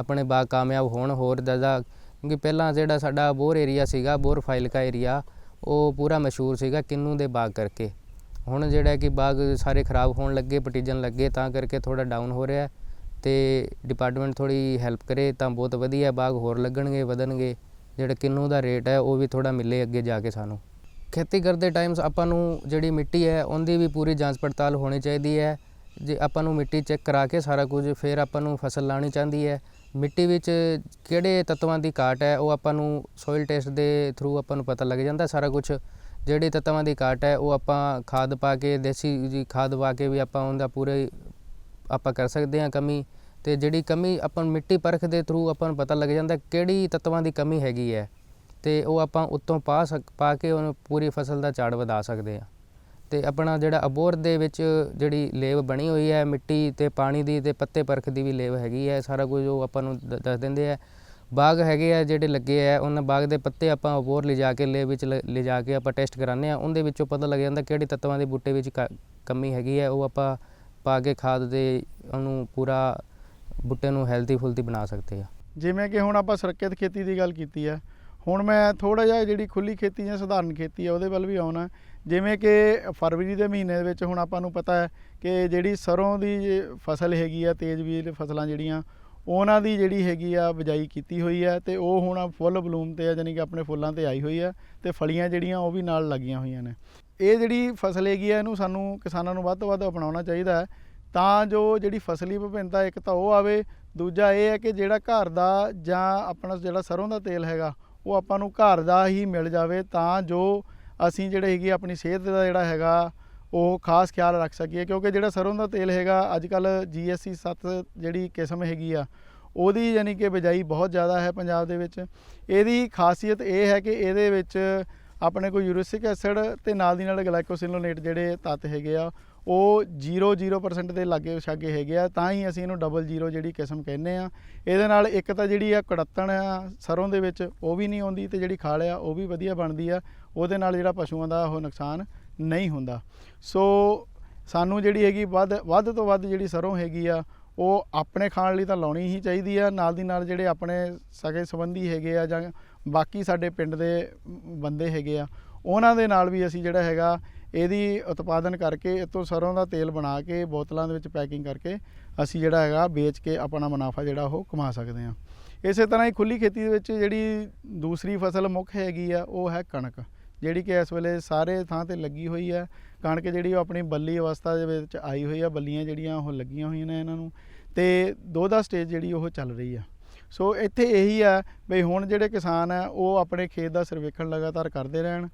ਆਪਣੇ ਬਾਗ ਕਾਮਯਾਬ ਹੋਣ ਹੋਰ ਜ਼ਿਆਦਾ। ਕਿਉਂਕਿ ਪਹਿਲਾਂ ਜਿਹੜਾ ਸਾਡਾ ਬੋਰ ਏਰੀਆ ਸੀਗਾ, ਬੋਰ ਫਾਈਲ ਕਾ ਏਰੀਆ ਉਹ ਪੂਰਾ ਮਸ਼ਹੂਰ ਸੀਗਾ ਕਿੰਨੂ ਦੇ ਬਾਗ ਕਰਕੇ। ਹੁਣ ਜਿਹੜਾ ਕਿ ਬਾਗ ਸਾਰੇ ਖਰਾਬ ਹੋਣ ਲੱਗੇ, ਪਟੀਜਨ ਲੱਗੇ, ਤਾਂ ਕਰਕੇ ਥੋੜਾ ਡਾਊਨ ਹੋ ਰਿਹਾ ਹੈ ਤੇ ਡਿਪਾਰਟਮੈਂਟ ਥੋੜੀ ਹੈਲਪ ਕਰੇ ਤਾਂ ਬਹੁਤ ਵਧੀਆ ਬਾਗ ਹੋਰ ਲੱਗਣਗੇ, ਵਧਣਗੇ। ਜਿਹੜਾ ਕਿੰਨੂ ਦਾ ਰੇਟ ਹੈ, ਉਹ ਵੀ ਥੋੜਾ ਮਿਲੇ ਅੱਗੇ ਜਾ ਕੇ ਸਾਨੂੰ। ਖੇਤੀ ਕਰਦੇ ਟਾਈਮਸ ਆਪਾਂ ਨੂੰ ਜਿਹੜੀ ਮਿੱਟੀ ਹੈ, ਉਹਦੀ ਵੀ ਪੂਰੀ ਜਾਂਚ ਪੜਤਾਲ ਹੋਣੀ ਚਾਹੀਦੀ ਹੈ। ਜੇ ਆਪਾਂ ਨੂੰ ਮਿੱਟੀ ਚੈੱਕ ਕਰਾ ਕੇ ਸਾਰਾ ਕੁਝ, ਫਿਰ ਆਪਾਂ ਨੂੰ ਫਸਲ ਲਾਣੀ ਚਾਹੀਦੀ ਹੈ। ਮਿੱਟੀ ਵਿੱਚ ਕਿਹੜੇ ਤੱਤਾਂ ਦੀ ਘਾਟ ਹੈ, ਉਹ ਆਪਾਂ ਨੂੰ ਸੋਇਲ ਟੈਸਟ ਦੇ ਥਰੂ ਆਪਾਂ ਨੂੰ ਪਤਾ ਲੱਗ ਜਾਂਦਾ ਸਾਰਾ ਕੁਝ। ਜਿਹੜੇ ਤੱਤਾਂ ਦੀ ਘਾਟ ਹੈ, ਉਹ ਆਪਾਂ ਖਾਦ ਪਾ ਕੇ, ਦੇਸੀ ਜੀ ਖਾਦ ਪਾ ਕੇ ਵੀ ਆਪਾਂ ਉਹਦਾ ਪੂਰੇ ਆਪਾਂ ਕਰ ਸਕਦੇ ਹਾਂ ਕਮੀ। ਤੇ ਜਿਹੜੀ ਕਮੀ ਆਪਾਂ ਮਿੱਟੀ ਪਰਖ ਦੇ ਥਰੂ ਆਪਾਂ ਨੂੰ ਪਤਾ ਲੱਗ ਜਾਂਦਾ ਕਿਹੜੀ ਤੱਤਾਂ ਦੀ ਕਮੀ ਹੈਗੀ ਹੈ। ਤੇ ਉਹ ਆਪਾਂ ਉੱਤੋਂ ਪਾ ਸਕ, ਪਾ ਕੇ ਉਹਨੂੰ ਪੂਰੀ ਫਸਲ ਦਾ ਝਾੜ ਵਧਾ ਸਕਦੇ ਹਾਂ। ਤੇ ਆਪਣਾ ਜਿਹੜਾ ਅਬੋਰ ਦੇ ਵਿੱਚ ਜਿਹੜੀ ਲੇਵ ਬਣੀ ਹੋਈ ਹੈ, ਮਿੱਟੀ ਤੇ ਪਾਣੀ ਦੀ ਤੇ ਪੱਤੇ ਪਰਖ ਦੀ ਵੀ ਲੇਵ ਹੈਗੀ ਹੈ। ਸਾਰਾ ਕੁਝ ਉਹ ਆਪਾਂ ਨੂੰ ਦੱਸ ਦਿੰਦੇ ਆ ਬਾਗ ਹੈਗੇ ਆ ਜਿਹੜੇ ਲੱਗੇ ਆ, ਉਹਨਾਂ ਬਾਗ ਦੇ ਪੱਤੇ ਆਪਾਂ ਅਬੋਰ ਲਿਜਾ ਕੇ ਲੇਵ ਵਿੱਚ ਲ- ਲਿਜਾ ਕੇ ਆਪਾਂ ਟੈਸਟ ਕਰਾਉਂਦੇ ਆ ਉਹਦੇ ਵਿੱਚੋਂ ਪਤਾ ਲੱਗ ਜਾਂਦਾ ਕਿਹੜੇ ਤੱਤਾਂ ਦੇ ਬੂਟੇ ਵਿੱਚ ਕ- ਕਮੀ ਹੈਗੀ ਹੈ ਉਹ ਆਪਾਂ ਪਾ ਕੇ ਖਾਦ ਦੇ ਉਹਨੂੰ ਪੂਰਾ ਬੂਟੇ ਨੂੰ ਹੈਲਦੀ ਫੁਲਦੀ ਬਣਾ ਸਕਦੇ ਆ। ਜਿਵੇਂ ਕਿ ਹੁਣ ਆਪਾਂ ਸੁਰੱਖਿਅਤ ਖੇਤੀ ਦੀ ਗੱਲ ਕੀਤੀ ਹੈ ਹੁਣ ਮੈਂ ਥੋੜਾ ਜਿਹਾ ਜਿਹੜੀ ਖੁੱਲੀ ਖੇਤੀ ਜਾਂ ਸਧਾਰਨ ਖੇਤੀ ਆ, ਉਹਦੇ ਵੱਲ ਵੀ ਆਉਣਾ। ਜਿਵੇਂ ਕਿ ਫਰਵਰੀ ਦੇ ਮਹੀਨੇ ਦੇ ਵਿੱਚ ਹੁਣ ਆਪਾਂ ਨੂੰ ਪਤਾ ਹੈ ਕਿ ਜਿਹੜੀ ਸਰੋਂ ਦੀ ਜੇ ਫਸਲ ਹੈਗੀ ਆ ਤੇਜ਼ ਤੇਜ਼ਬੀਲ ਫਸਲਾਂ ਜਿਹੜੀਆਂ ਉਹਨਾਂ ਦੀ ਜਿਹੜੀ ਹੈਗੀ ਆ ਬਿਜਾਈ ਕੀਤੀ ਹੋਈ ਹੈ ਤੇ ਉਹ ਹੁਣ ਫੁੱਲ ਬਲੂਮ ਤੇ ਆ ਜਾਨੀ ਕਿ ਆਪਣੇ ਫੁੱਲਾਂ ਤੇ ਆਈ ਹੋਈ ਹੈ ਤੇ ਫਲੀਆਂ ਜਿਹੜੀਆਂ ਉਹ ਵੀ ਨਾਲ ਲੱਗੀਆਂ ਹੋਈਆਂ ਨੇ। ਇਹ ਜਿਹੜੀ ਫਸਲ ਹੈਗੀ ਆ, ਇਹਨੂੰ ਸਾਨੂੰ ਕਿਸਾਨਾਂ ਨੂੰ ਵੱਧ ਤੋਂ ਵੱਧ ਅਪਣਾਉਣਾ ਚਾਹੀਦਾ ਹੈ ਤਾਂ ਜੋ ਜਿਹੜੀ ਫਸਲੀ ਵਿਭਿੰਨਤਾ ਇੱਕ ਤਾਂ ਉਹ ਆਵੇ, ਦੂਜਾ ਇਹ ਹੈ ਕਿ ਜਿਹੜਾ ਘਰ ਦਾ ਜਾਂ ਆਪਣਾ ਜਿਹੜਾ ਸਰੋਂ ਦਾ ਤੇਲ ਹੈਗਾ, ਉਹ ਆਪਾਂ ਨੂੰ ਘਰ ਦਾ ਹੀ ਮਿਲ ਜਾਵੇ ਤਾਂ ਜੋ ਅਸੀਂ ਜਿਹੜੇ ਹੈਗੀ ਆਪਣੀ ਸਿਹਤ ਦਾ ਜਿਹੜਾ ਹੈਗਾ ਉਹ ਖਾਸ ਖਿਆਲ ਰੱਖ ਸਕੀਏ, ਕਿਉਂਕਿ ਜਿਹੜਾ ਸਰੋਂ ਦਾ ਤੇਲ ਹੈਗਾ ਅੱਜ ਕੱਲ ਜੀਐਸਸੀ 7 ਜਿਹੜੀ ਕਿਸਮ ਹੈਗੀ ਆ, ਉਹਦੀ ਯਾਨੀ ਕਿ ਬਿਜਾਈ ਬਹੁਤ ਜ਼ਿਆਦਾ ਹੈ ਪੰਜਾਬ ਦੇ ਵਿੱਚ। ਇਹਦੀ ਖਾਸੀਅਤ ਇਹ ਹੈ ਕਿ ਇਹਦੇ ਵਿੱਚ ਆਪਣੇ ਕੋਲ ਯੂਰਿਕ ਐਸਿਡ ਤੇ ਨਾਲ ਦੀ ਨਾਲ ਗਲਾਈਕੋਸਿਨੋਲੇਟ ਜਿਹੜੇ ਤੱਤ ਹੈਗੇ ਆ, ਉਹ 0-0% ਦੇ ਲਾਗੇ ਛਾਗੇ ਹੈਗੇ ਆ, ਤਾਂ ਹੀ ਅਸੀਂ ਇਹਨੂੰ ਡਬਲ ਜ਼ੀਰੋ ਜਿਹੜੀ ਕਿਸਮ ਕਹਿੰਦੇ ਆ। ਇਹਦੇ ਨਾਲ ਇੱਕ ਤਾਂ ਜਿਹੜੀ ਆ ਕੜੱਤਣ ਆ ਸਰੋਂ ਦੇ ਵਿੱਚ, ਉਹ ਵੀ ਨਹੀਂ ਆਉਂਦੀ ਤੇ ਜਿਹੜੀ ਖਾਲ ਆ, ਉਹ ਵੀ ਵਧੀਆ ਬਣਦੀ ਆ। ਉਹਦੇ ਨਾਲ ਜਿਹੜਾ ਪਸ਼ੂਆਂ ਦਾ ਉਹ ਨੁਕਸਾਨ ਨਹੀਂ ਹੁੰਦਾ। ਸੋ ਸਾਨੂੰ ਜਿਹੜੀ ਹੈਗੀ ਵੱਧ ਵੱਧ ਤੋਂ ਵੱਧ ਜਿਹੜੀ ਸਰੋਂ ਹੈਗੀ ਆ, ਉਹ ਆਪਣੇ ਖਾਣ ਲਈ ਤਾਂ ਲਾਉਣੀ ਹੀ ਚਾਹੀਦੀ ਆ। ਨਾਲ ਦੀ ਨਾਲ ਜਿਹੜੇ ਆਪਣੇ ਸਗੇ ਸੰਬੰਧੀ ਹੈਗੇ ਆ ਜਾਂ ਬਾਕੀ ਸਾਡੇ ਪਿੰਡ ਦੇ ਬੰਦੇ ਹੈਗੇ ਆ, ਉਹਨਾਂ ਦੇ ਨਾਲ ਵੀ ਅਸੀਂ ਜਿਹੜਾ ਹੈਗਾ ਇਹਦੀ ਉਤਪਾਦਨ ਕਰਕੇ ਇਤੋਂ ਸਰੋਂ ਦਾ ਤੇਲ ਬਣਾ ਕੇ, ਬੋਤਲਾਂ ਦੇ ਵਿੱਚ ਪੈਕਿੰਗ ਕਰਕੇ ਅਸੀਂ ਜਿਹੜਾ ਹੈਗਾ ਵੇਚ ਕੇ ਆਪਣਾ ਮੁਨਾਫਾ ਜਿਹੜਾ ਉਹ ਕਮਾ ਸਕਦੇ ਹਾਂ। ਇਸੇ ਤਰ੍ਹਾਂ ਹੀ ਖੁੱਲੀ ਖੇਤੀ ਦੇ ਵਿੱਚ ਜਿਹੜੀ ਦੂਸਰੀ ਫਸਲ ਮੁੱਖ ਹੈਗੀ ਆ, ਉਹ ਹੈ ਕਣਕ। ਜਿਹੜੀ ਕਿ ਇਸ ਵੇਲੇ ਸਾਰੇ ਥਾਂ ਤੇ ਲੱਗੀ ਹੋਈ ਹੈ। ਕਣਕ ਜਿਹੜੀ ਉਹ ਆਪਣੀ ਬੱਲੀ ਅਵਸਥਾ ਦੇ ਵਿੱਚ ਆਈ ਹੋਈ ਆ। ਬੱਲੀਆਂ ਜਿਹੜੀਆਂ ਉਹ ਲੱਗੀਆਂ ਹੋਈਆਂ ਨੇ ਇਹਨਾਂ ਨੂੰ ਤੇ ਦੋ ਦਾ ਸਟੇਜ ਜਿਹੜੀ ਉਹ ਚੱਲ ਰਹੀ ਆ। ਸੋ ਇੱਥੇ ਇਹੀ ਆ ਵੀ ਹੁਣ ਜਿਹੜੇ ਕਿਸਾਨ ਆ, ਉਹ ਆਪਣੇ ਖੇਤ ਦਾ ਸਰਵੇਖਣ ਲਗਾਤਾਰ ਕਰਦੇ ਰਹਿਣ।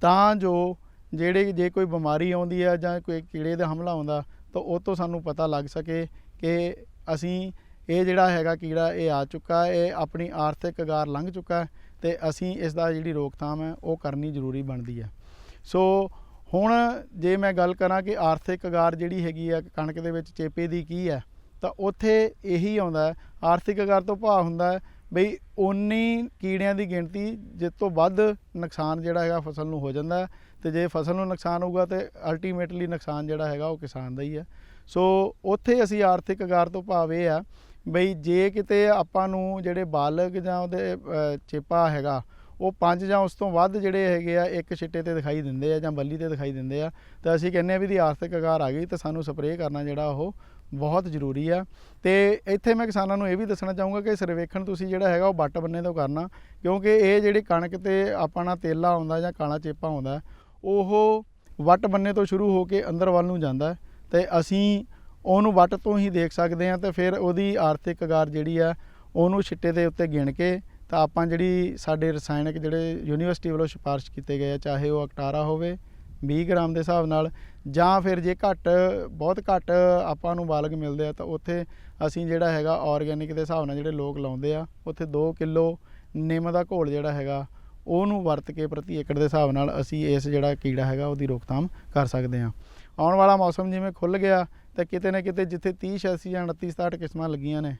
ਤਾਂ ਜੋ ਜਿਹੜੇ ਜੇ ਕੋਈ ਬਿਮਾਰੀ ਆਉਂਦੀ ਆ ਜਾਂ ਕੋਈ ਕੀੜੇ ਦਾ ਹਮਲਾ ਆਉਂਦਾ, ਤਾਂ ਉਹ ਤੋਂ ਸਾਨੂੰ ਪਤਾ ਲੱਗ ਸਕੇ ਕਿ ਅਸੀਂ ਇਹ ਜਿਹੜਾ ਹੈਗਾ ਕੀੜਾ, ਇਹ ਆ ਚੁੱਕਾ, ਇਹ ਆਪਣੀ ਆਰਥਿਕ ਅਗਾਰ ਲੰਘ ਚੁੱਕਾ। ਤੇ ਅਸੀਂ ਇਸ ਦਾ ਜਿਹੜੀ ਰੋਕਥਾਮ ਹੈ, ਉਹ ਕਰਨੀ ਜ਼ਰੂਰੀ ਬਣਦੀ ਹੈ। ਸੋ ਹੁਣ ਜੇ ਮੈਂ ਗੱਲ ਕਰਾਂ ਕਿ ਆਰਥਿਕ ਅਗਾਰ ਜਿਹੜੀ ਹੈਗੀ ਆ ਕਣਕ ਦੇ ਵਿੱਚ ਚੇਪੇ ਦੀ ਕੀ ਹੈ, ਤਾਂ ਉੱਥੇ ਇਹੀ ਆਉਂਦਾ ਆਰਥਿਕ ਅਗਾਰ ਤੋਂ ਭਾਵ ਹੁੰਦਾ ਹੈ ਬਈ ਉਨੀ ਕੀੜਿਆਂ ਦੀ ਗਿਣਤੀ ਜਿਸ ਤੋਂ ਵੱਧ ਨੁਕਸਾਨ ਜਿਹੜਾ ਹੈਗਾ ਫਸਲ ਨੂੰ ਹੋ ਜਾਂਦਾ ਹੈ ਤੇ ਜੇ ਫਸਲ ਨੂੰ ਨੁਕਸਾਨ ਹੋਊਗਾ ਤੇ ਅਲਟੀਮੇਟਲੀ ਨੁਕਸਾਨ ਜਿਹੜਾ ਹੈਗਾ ਉਹ ਕਿਸਾਨ ਦਾ ਹੀ ਹੈ। ਸੋ ਉੱਥੇ ਅਸੀਂ ਆਰਥਿਕ ਅਗਾਰ ਤੋਂ ਭਾਵ ਇਹ ਆ ਬਈ ਜੇ ਕਿਤੇ ਆਪਾਂ ਨੂੰ ਜਿਹੜੇ ਬਾਲਗ ਜਾਂ ਉਹਦੇ ਚੇਪਾ ਹੈਗਾ, ਉਹ ਪੰਜ ਜਾਂ ਉਸ ਤੋਂ ਵੱਧ ਜਿਹੜੇ ਹੈਗੇ ਆ, ਇੱਕ ਛਿੱਟੇ ਤੇ ਦਿਖਾਈ ਦਿੰਦੇ ਆ ਜਾਂ ਬੱਲੀ ਤੇ ਦਿਖਾਈ ਦਿੰਦੇ ਆ, ਤਾਂ ਅਸੀਂ ਕਹਿੰਦੇ ਆ ਵੀ ਦੀ ਆਰਥਿਕ ਆਕਾਰ ਆ ਗਈ ਤਾਂ ਸਾਨੂੰ ਸਪਰੇਅ ਕਰਨਾ ਜਿਹੜਾ ਉਹ ਬਹੁਤ ਜ਼ਰੂਰੀ ਆ। ਤੇ ਇੱਥੇ ਮੈਂ ਕਿਸਾਨਾਂ ਨੂੰ ਇਹ ਵੀ ਦੱਸਣਾ ਚਾਹੂੰਗਾ ਕਿ ਸਰਵੇਖਣ ਤੁਸੀਂ ਜਿਹੜਾ ਹੈਗਾ ਉਹ ਵੱਟ ਬੰਨੇ ਤੋਂ ਕਰਨਾ, ਕਿਉਂਕਿ ਇਹ ਜਿਹੜੀ ਕਣਕ ਤੇ ਆਪਣਾ ਤੇਲਾ ਆਉਂਦਾ ਜਾਂ ਕਾਲਾ ਚੇਪਾ ਆਉਂਦਾ, ਉਹ ਵੱਟ ਬੰਨੇ ਤੋਂ ਸ਼ੁਰੂ ਹੋ ਕੇ ਅੰਦਰ ਵੱਲ ਨੂੰ ਜਾਂਦਾ ਹੈ ਤੇ ਅਸੀਂ ਉਹਨੂੰ ਵੱਟ ਤੋਂ ਹੀ ਦੇਖ ਸਕਦੇ ਹਾਂ ਤੇ ਫਿਰ ਉਹਦੀ ਆਰਥਿਕ ਅਗਾਰ ਜਿਹੜੀ ਆ, ਉਹਨੂੰ ਛਿੱਟੇ ਦੇ ਉੱਤੇ ਗਿਣ ਕੇ ਤਾਂ ਆਪਾਂ ਜਿਹੜੀ ਸਾਡੇ ਰਸਾਇਣਕ ਜਿਹੜੇ ਯੂਨੀਵਰਸਿਟੀ ਵੱਲੋਂ ਸਿਫਾਰਿਸ਼ ਕੀਤੇ ਗਏ ਆ, ਚਾਹੇ ਉਹ ਅਕਟਾਰਾ ਹੋਵੇ 20 ਗ੍ਰਾਮ ਦੇ ਹਿਸਾਬ ਨਾਲ ਜਾਂ ਫਿਰ ਜੇ ਘੱਟ, ਬਹੁਤ ਘੱਟ ਆਪਾਂ ਨੂੰ ਬਾਲਗ ਮਿਲਦੇ ਆ ਤਾਂ ਉੱਥੇ ਅਸੀਂ ਜਿਹੜਾ ਹੈਗਾ ਆਰਗੈਨਿਕ ਦੇ ਹਿਸਾਬ ਨਾਲ ਜਿਹੜੇ ਲੋਕ ਲਾਉਂਦੇ ਆ, ਉੱਥੇ 2 ਕਿਲੋ ਨਿੰਮ ਦਾ ਘੋਲ ਜਿਹੜਾ ਹੈਗਾ, ਉਹਨੂੰ ਵਰਤ ਕੇ ਪ੍ਰਤੀ ਏਕੜ ਦੇ ਹਿਸਾਬ ਨਾਲ ਅਸੀਂ ਇਸ ਜਿਹੜਾ ਕੀੜਾ ਹੈਗਾ ਉਹਦੀ ਰੋਕਥਾਮ ਕਰ ਸਕਦੇ ਹਾਂ। ਆਉਣ ਵਾਲਾ ਮੌਸਮ ਜਿਵੇਂ ਖੁੱਲ ਗਿਆ ਤਾਂ ਕਿਤੇ ਨਾ ਕਿਤੇ ਜਿੱਥੇ 30 86 ਜਾਂ 29 67 ਕਿਸਮਾਂ ਲੱਗੀਆਂ ਨੇ,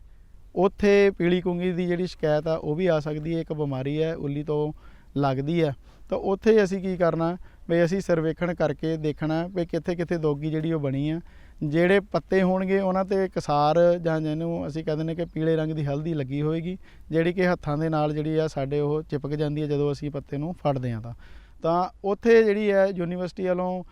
ਉੱਥੇ ਪੀਲੀ ਕੁੰਗੀ ਦੀ ਜਿਹੜੀ ਸ਼ਿਕਾਇਤ ਆ, ਉਹ ਵੀ ਆ ਸਕਦੀ ਹੈ, ਇੱਕ ਬਿਮਾਰੀ ਹੈ, ਉੱਲੀ ਤੋਂ ਲੱਗਦੀ ਹੈ। ਤਾਂ ਉੱਥੇ ਅਸੀਂ ਕੀ ਕਰਨਾ ਵੀ ਅਸੀਂ ਸਰਵੇਖਣ ਕਰਕੇ ਦੇਖਣਾ ਵੀ ਕਿੱਥੇ ਕਿੱਥੇ ਦੋਗੀ ਜਿਹੜੀ ਉਹ ਬਣੀ ਆ। ਜਿਹੜੇ ਪੱਤੇ ਹੋਣਗੇ, ਉਹਨਾਂ ਤੇ ਕਸਾਰ ਜਾਂ ਜਿਹਨੂੰ ਅਸੀਂ ਕਹਿੰਦੇ ਨੇ ਕਿ ਪੀਲੇ ਰੰਗ ਦੀ ਹਲਦੀ ਲੱਗੀ ਹੋਏਗੀ, ਜਿਹੜੀ ਕਿ ਹੱਥਾਂ ਦੇ ਨਾਲ ਜਿਹੜੀ ਆ, ਸਾਡੇ ਉਹ ਚਿਪਕ ਜਾਂਦੀ ਹੈ ਜਦੋਂ ਅਸੀਂ ਪੱਤੇ ਨੂੰ ਫੜਦੇ ਹਾਂ ਤਾਂ। ਤਾਂ ਉੱਥੇ ਜਿਹੜੀ ਹੈ, ਯੂਨੀਵਰਸਿਟੀ ਵੱਲੋਂ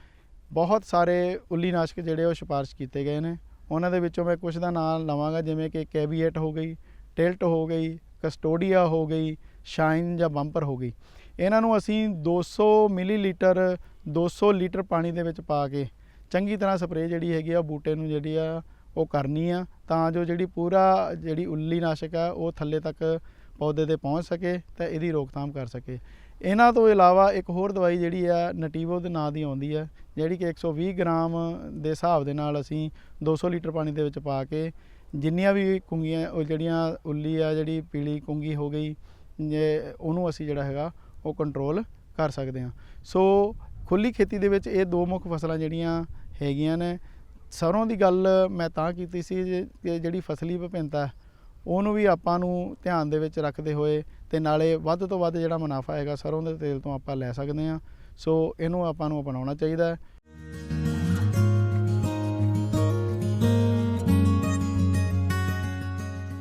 ਬਹੁਤ ਸਾਰੇ ਉੱਲੀਨਾਸ਼ਕ ਜਿਹੜੇ ਉਹ ਸਿਫਾਰਿਸ਼ ਕੀਤੇ ਗਏ ਨੇ। ਉਹਨਾਂ ਦੇ ਵਿੱਚੋਂ ਮੈਂ ਕੁਝ ਦਾ ਨਾਮ ਲਵਾਂਗਾ, ਜਿਵੇਂ ਕਿ ਕੈਵੀਏਟ ਹੋ ਗਈ, ਟਿਲਟ ਹੋ ਗਈ, ਕਸਟੋਡੀਆ ਹੋ ਗਈ, ਸ਼ਾਈਨ ਜਾਂ ਬੰਪਰ ਹੋ ਗਈ। ਇਹਨਾਂ ਨੂੰ ਅਸੀਂ 200 ਮਿਲੀਲੀਟਰ 200 ਲੀਟਰ ਪਾਣੀ ਦੇ ਵਿੱਚ ਪਾ ਕੇ ਚੰਗੀ ਤਰ੍ਹਾਂ ਸਪਰੇਅ ਜਿਹੜੀ ਹੈਗੀ ਆ ਬੂਟੇ ਨੂੰ ਜਿਹੜੀ ਆ, ਉਹ ਕਰਨੀ ਆ ਤਾਂ ਜੋ ਜਿਹੜੀ ਪੂਰਾ ਜਿਹੜੀ ਉੱਲੀ ਨਾਸ਼ਕ ਆ, ਉਹ ਥੱਲੇ ਤੱਕ ਪੌਦੇ ਤੇ ਪਹੁੰਚ ਸਕੇ ਤਾਂ ਇਹਦੀ ਰੋਕਥਾਮ ਕਰ ਸਕੇ। ਇਹਨਾਂ ਤੋਂ ਇਲਾਵਾ ਇੱਕ ਹੋਰ ਦਵਾਈ ਜਿਹੜੀ ਆ ਨਟੀਵੋ ਦੇ ਨਾਂ ਦੀ ਆਉਂਦੀ ਆ, ਜਿਹੜੀ ਕਿ 120 ਗ੍ਰਾਮ ਦੇ ਹਿਸਾਬ ਦੇ ਨਾਲ ਅਸੀਂ 200 ਲੀਟਰ ਪਾਣੀ ਦੇ ਵਿੱਚ ਪਾ ਕੇ ਜਿੰਨੀਆਂ ਵੀ ਕੁੰਗੀਆਂ, ਉਹ ਜਿਹੜੀਆਂ ਉੱਲੀ ਆ, ਜਿਹੜੀ ਪੀਲੀ ਕੁੰਗੀ ਹੋ ਗਈ, ਜੇ ਉਹਨੂੰ ਅਸੀਂ ਜਿਹੜਾ ਹੈਗਾ, ਉਹ ਕੰਟਰੋਲ ਕਰ ਸਕਦੇ ਹਾਂ। ਸੋ ਖੁੱਲੀ ਖੇਤੀ ਦੇ ਵਿੱਚ ਇਹ ਦੋ ਮੁੱਖ ਫਸਲਾਂ ਜਿਹੜੀਆਂ ਹੈਗੀਆਂ ਨੇ। ਸਰੋਂ ਦੀ ਗੱਲ ਮੈਂ ਤਾਂ ਕੀਤੀ ਸੀ, ਜੇ- ਕਿ ਜਿਹੜੀ ਫਸਲੀ ਵਿਭਿੰਨਤਾ, ਉਹਨੂੰ ਵੀ ਆਪਾਂ ਨੂੰ ਧਿਆਨ ਦੇ ਵਿੱਚ ਰੱਖਦੇ ਹੋਏ ਤੇ ਨਾਲੇ ਵੱਧ ਤੋਂ ਵੱਧ ਜਿਹੜਾ ਮੁਨਾਫਾ ਹੈਗਾ ਸਰੋਂ ਦੇ ਤੇਲ ਤੋਂ ਆਪਾਂ ਲੈ ਸਕਦੇ ਹਾਂ। ਸੋ ਇਹਨੂੰ ਆਪਾਂ ਨੂੰ ਅਪਣਾਉਣਾ ਚਾਹੀਦਾ ਹੈ।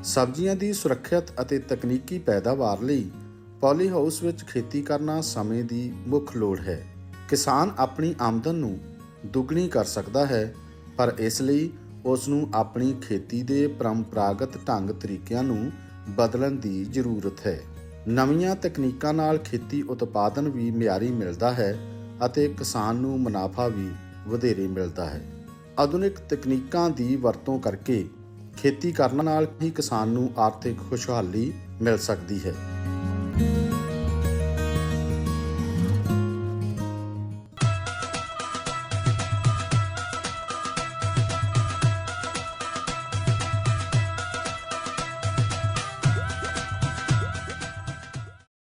ਸਬਜ਼ੀਆਂ ਦੀ ਸੁਰੱਖਿਅਤ ਅਤੇ ਤਕਨੀਕੀ ਪੈਦਾਵਾਰ ਲਈ ਪੋਲੀ ਹਾਊਸ ਵਿੱਚ ਖੇਤੀ ਕਰਨਾ ਸਮੇਂ ਦੀ ਮੁੱਖ ਲੋੜ ਹੈ। ਕਿਸਾਨ ਆਪਣੀ ਆਮਦਨ ਨੂੰ ਦੁੱਗਣੀ ਕਰ ਸਕਦਾ ਹੈ, ਪਰ ਇਸ ਲਈ ਉਸ ਨੂੰ ਆਪਣੀ ਖੇਤੀ ਦੇ ਪਰੰਪਰਾਗਤ ਢੰਗ ਤਰੀਕਿਆਂ ਨੂੰ ਬਦਲਣ ਦੀ ਜ਼ਰੂਰਤ ਹੈ। ਨਵੀਆਂ ਤਕਨੀਕਾਂ ਨਾਲ ਖੇਤੀ ਉਤਪਾਦਨ ਵੀ ਮਿਆਰੀ ਮਿਲਦਾ ਹੈ ਅਤੇ ਕਿਸਾਨ ਨੂੰ ਮੁਨਾਫਾ ਵੀ ਵਧੇਰੇ ਮਿਲਦਾ ਹੈ। ਆਧੁਨਿਕ ਤਕਨੀਕਾਂ ਦੀ ਵਰਤੋਂ ਕਰਕੇ ਖੇਤੀ ਕਰਨ ਨਾਲ ਹੀ ਕਿਸਾਨ ਨੂੰ ਆਰਥਿਕ ਖੁਸ਼ਹਾਲੀ ਮਿਲ ਸਕਦੀ ਹੈ।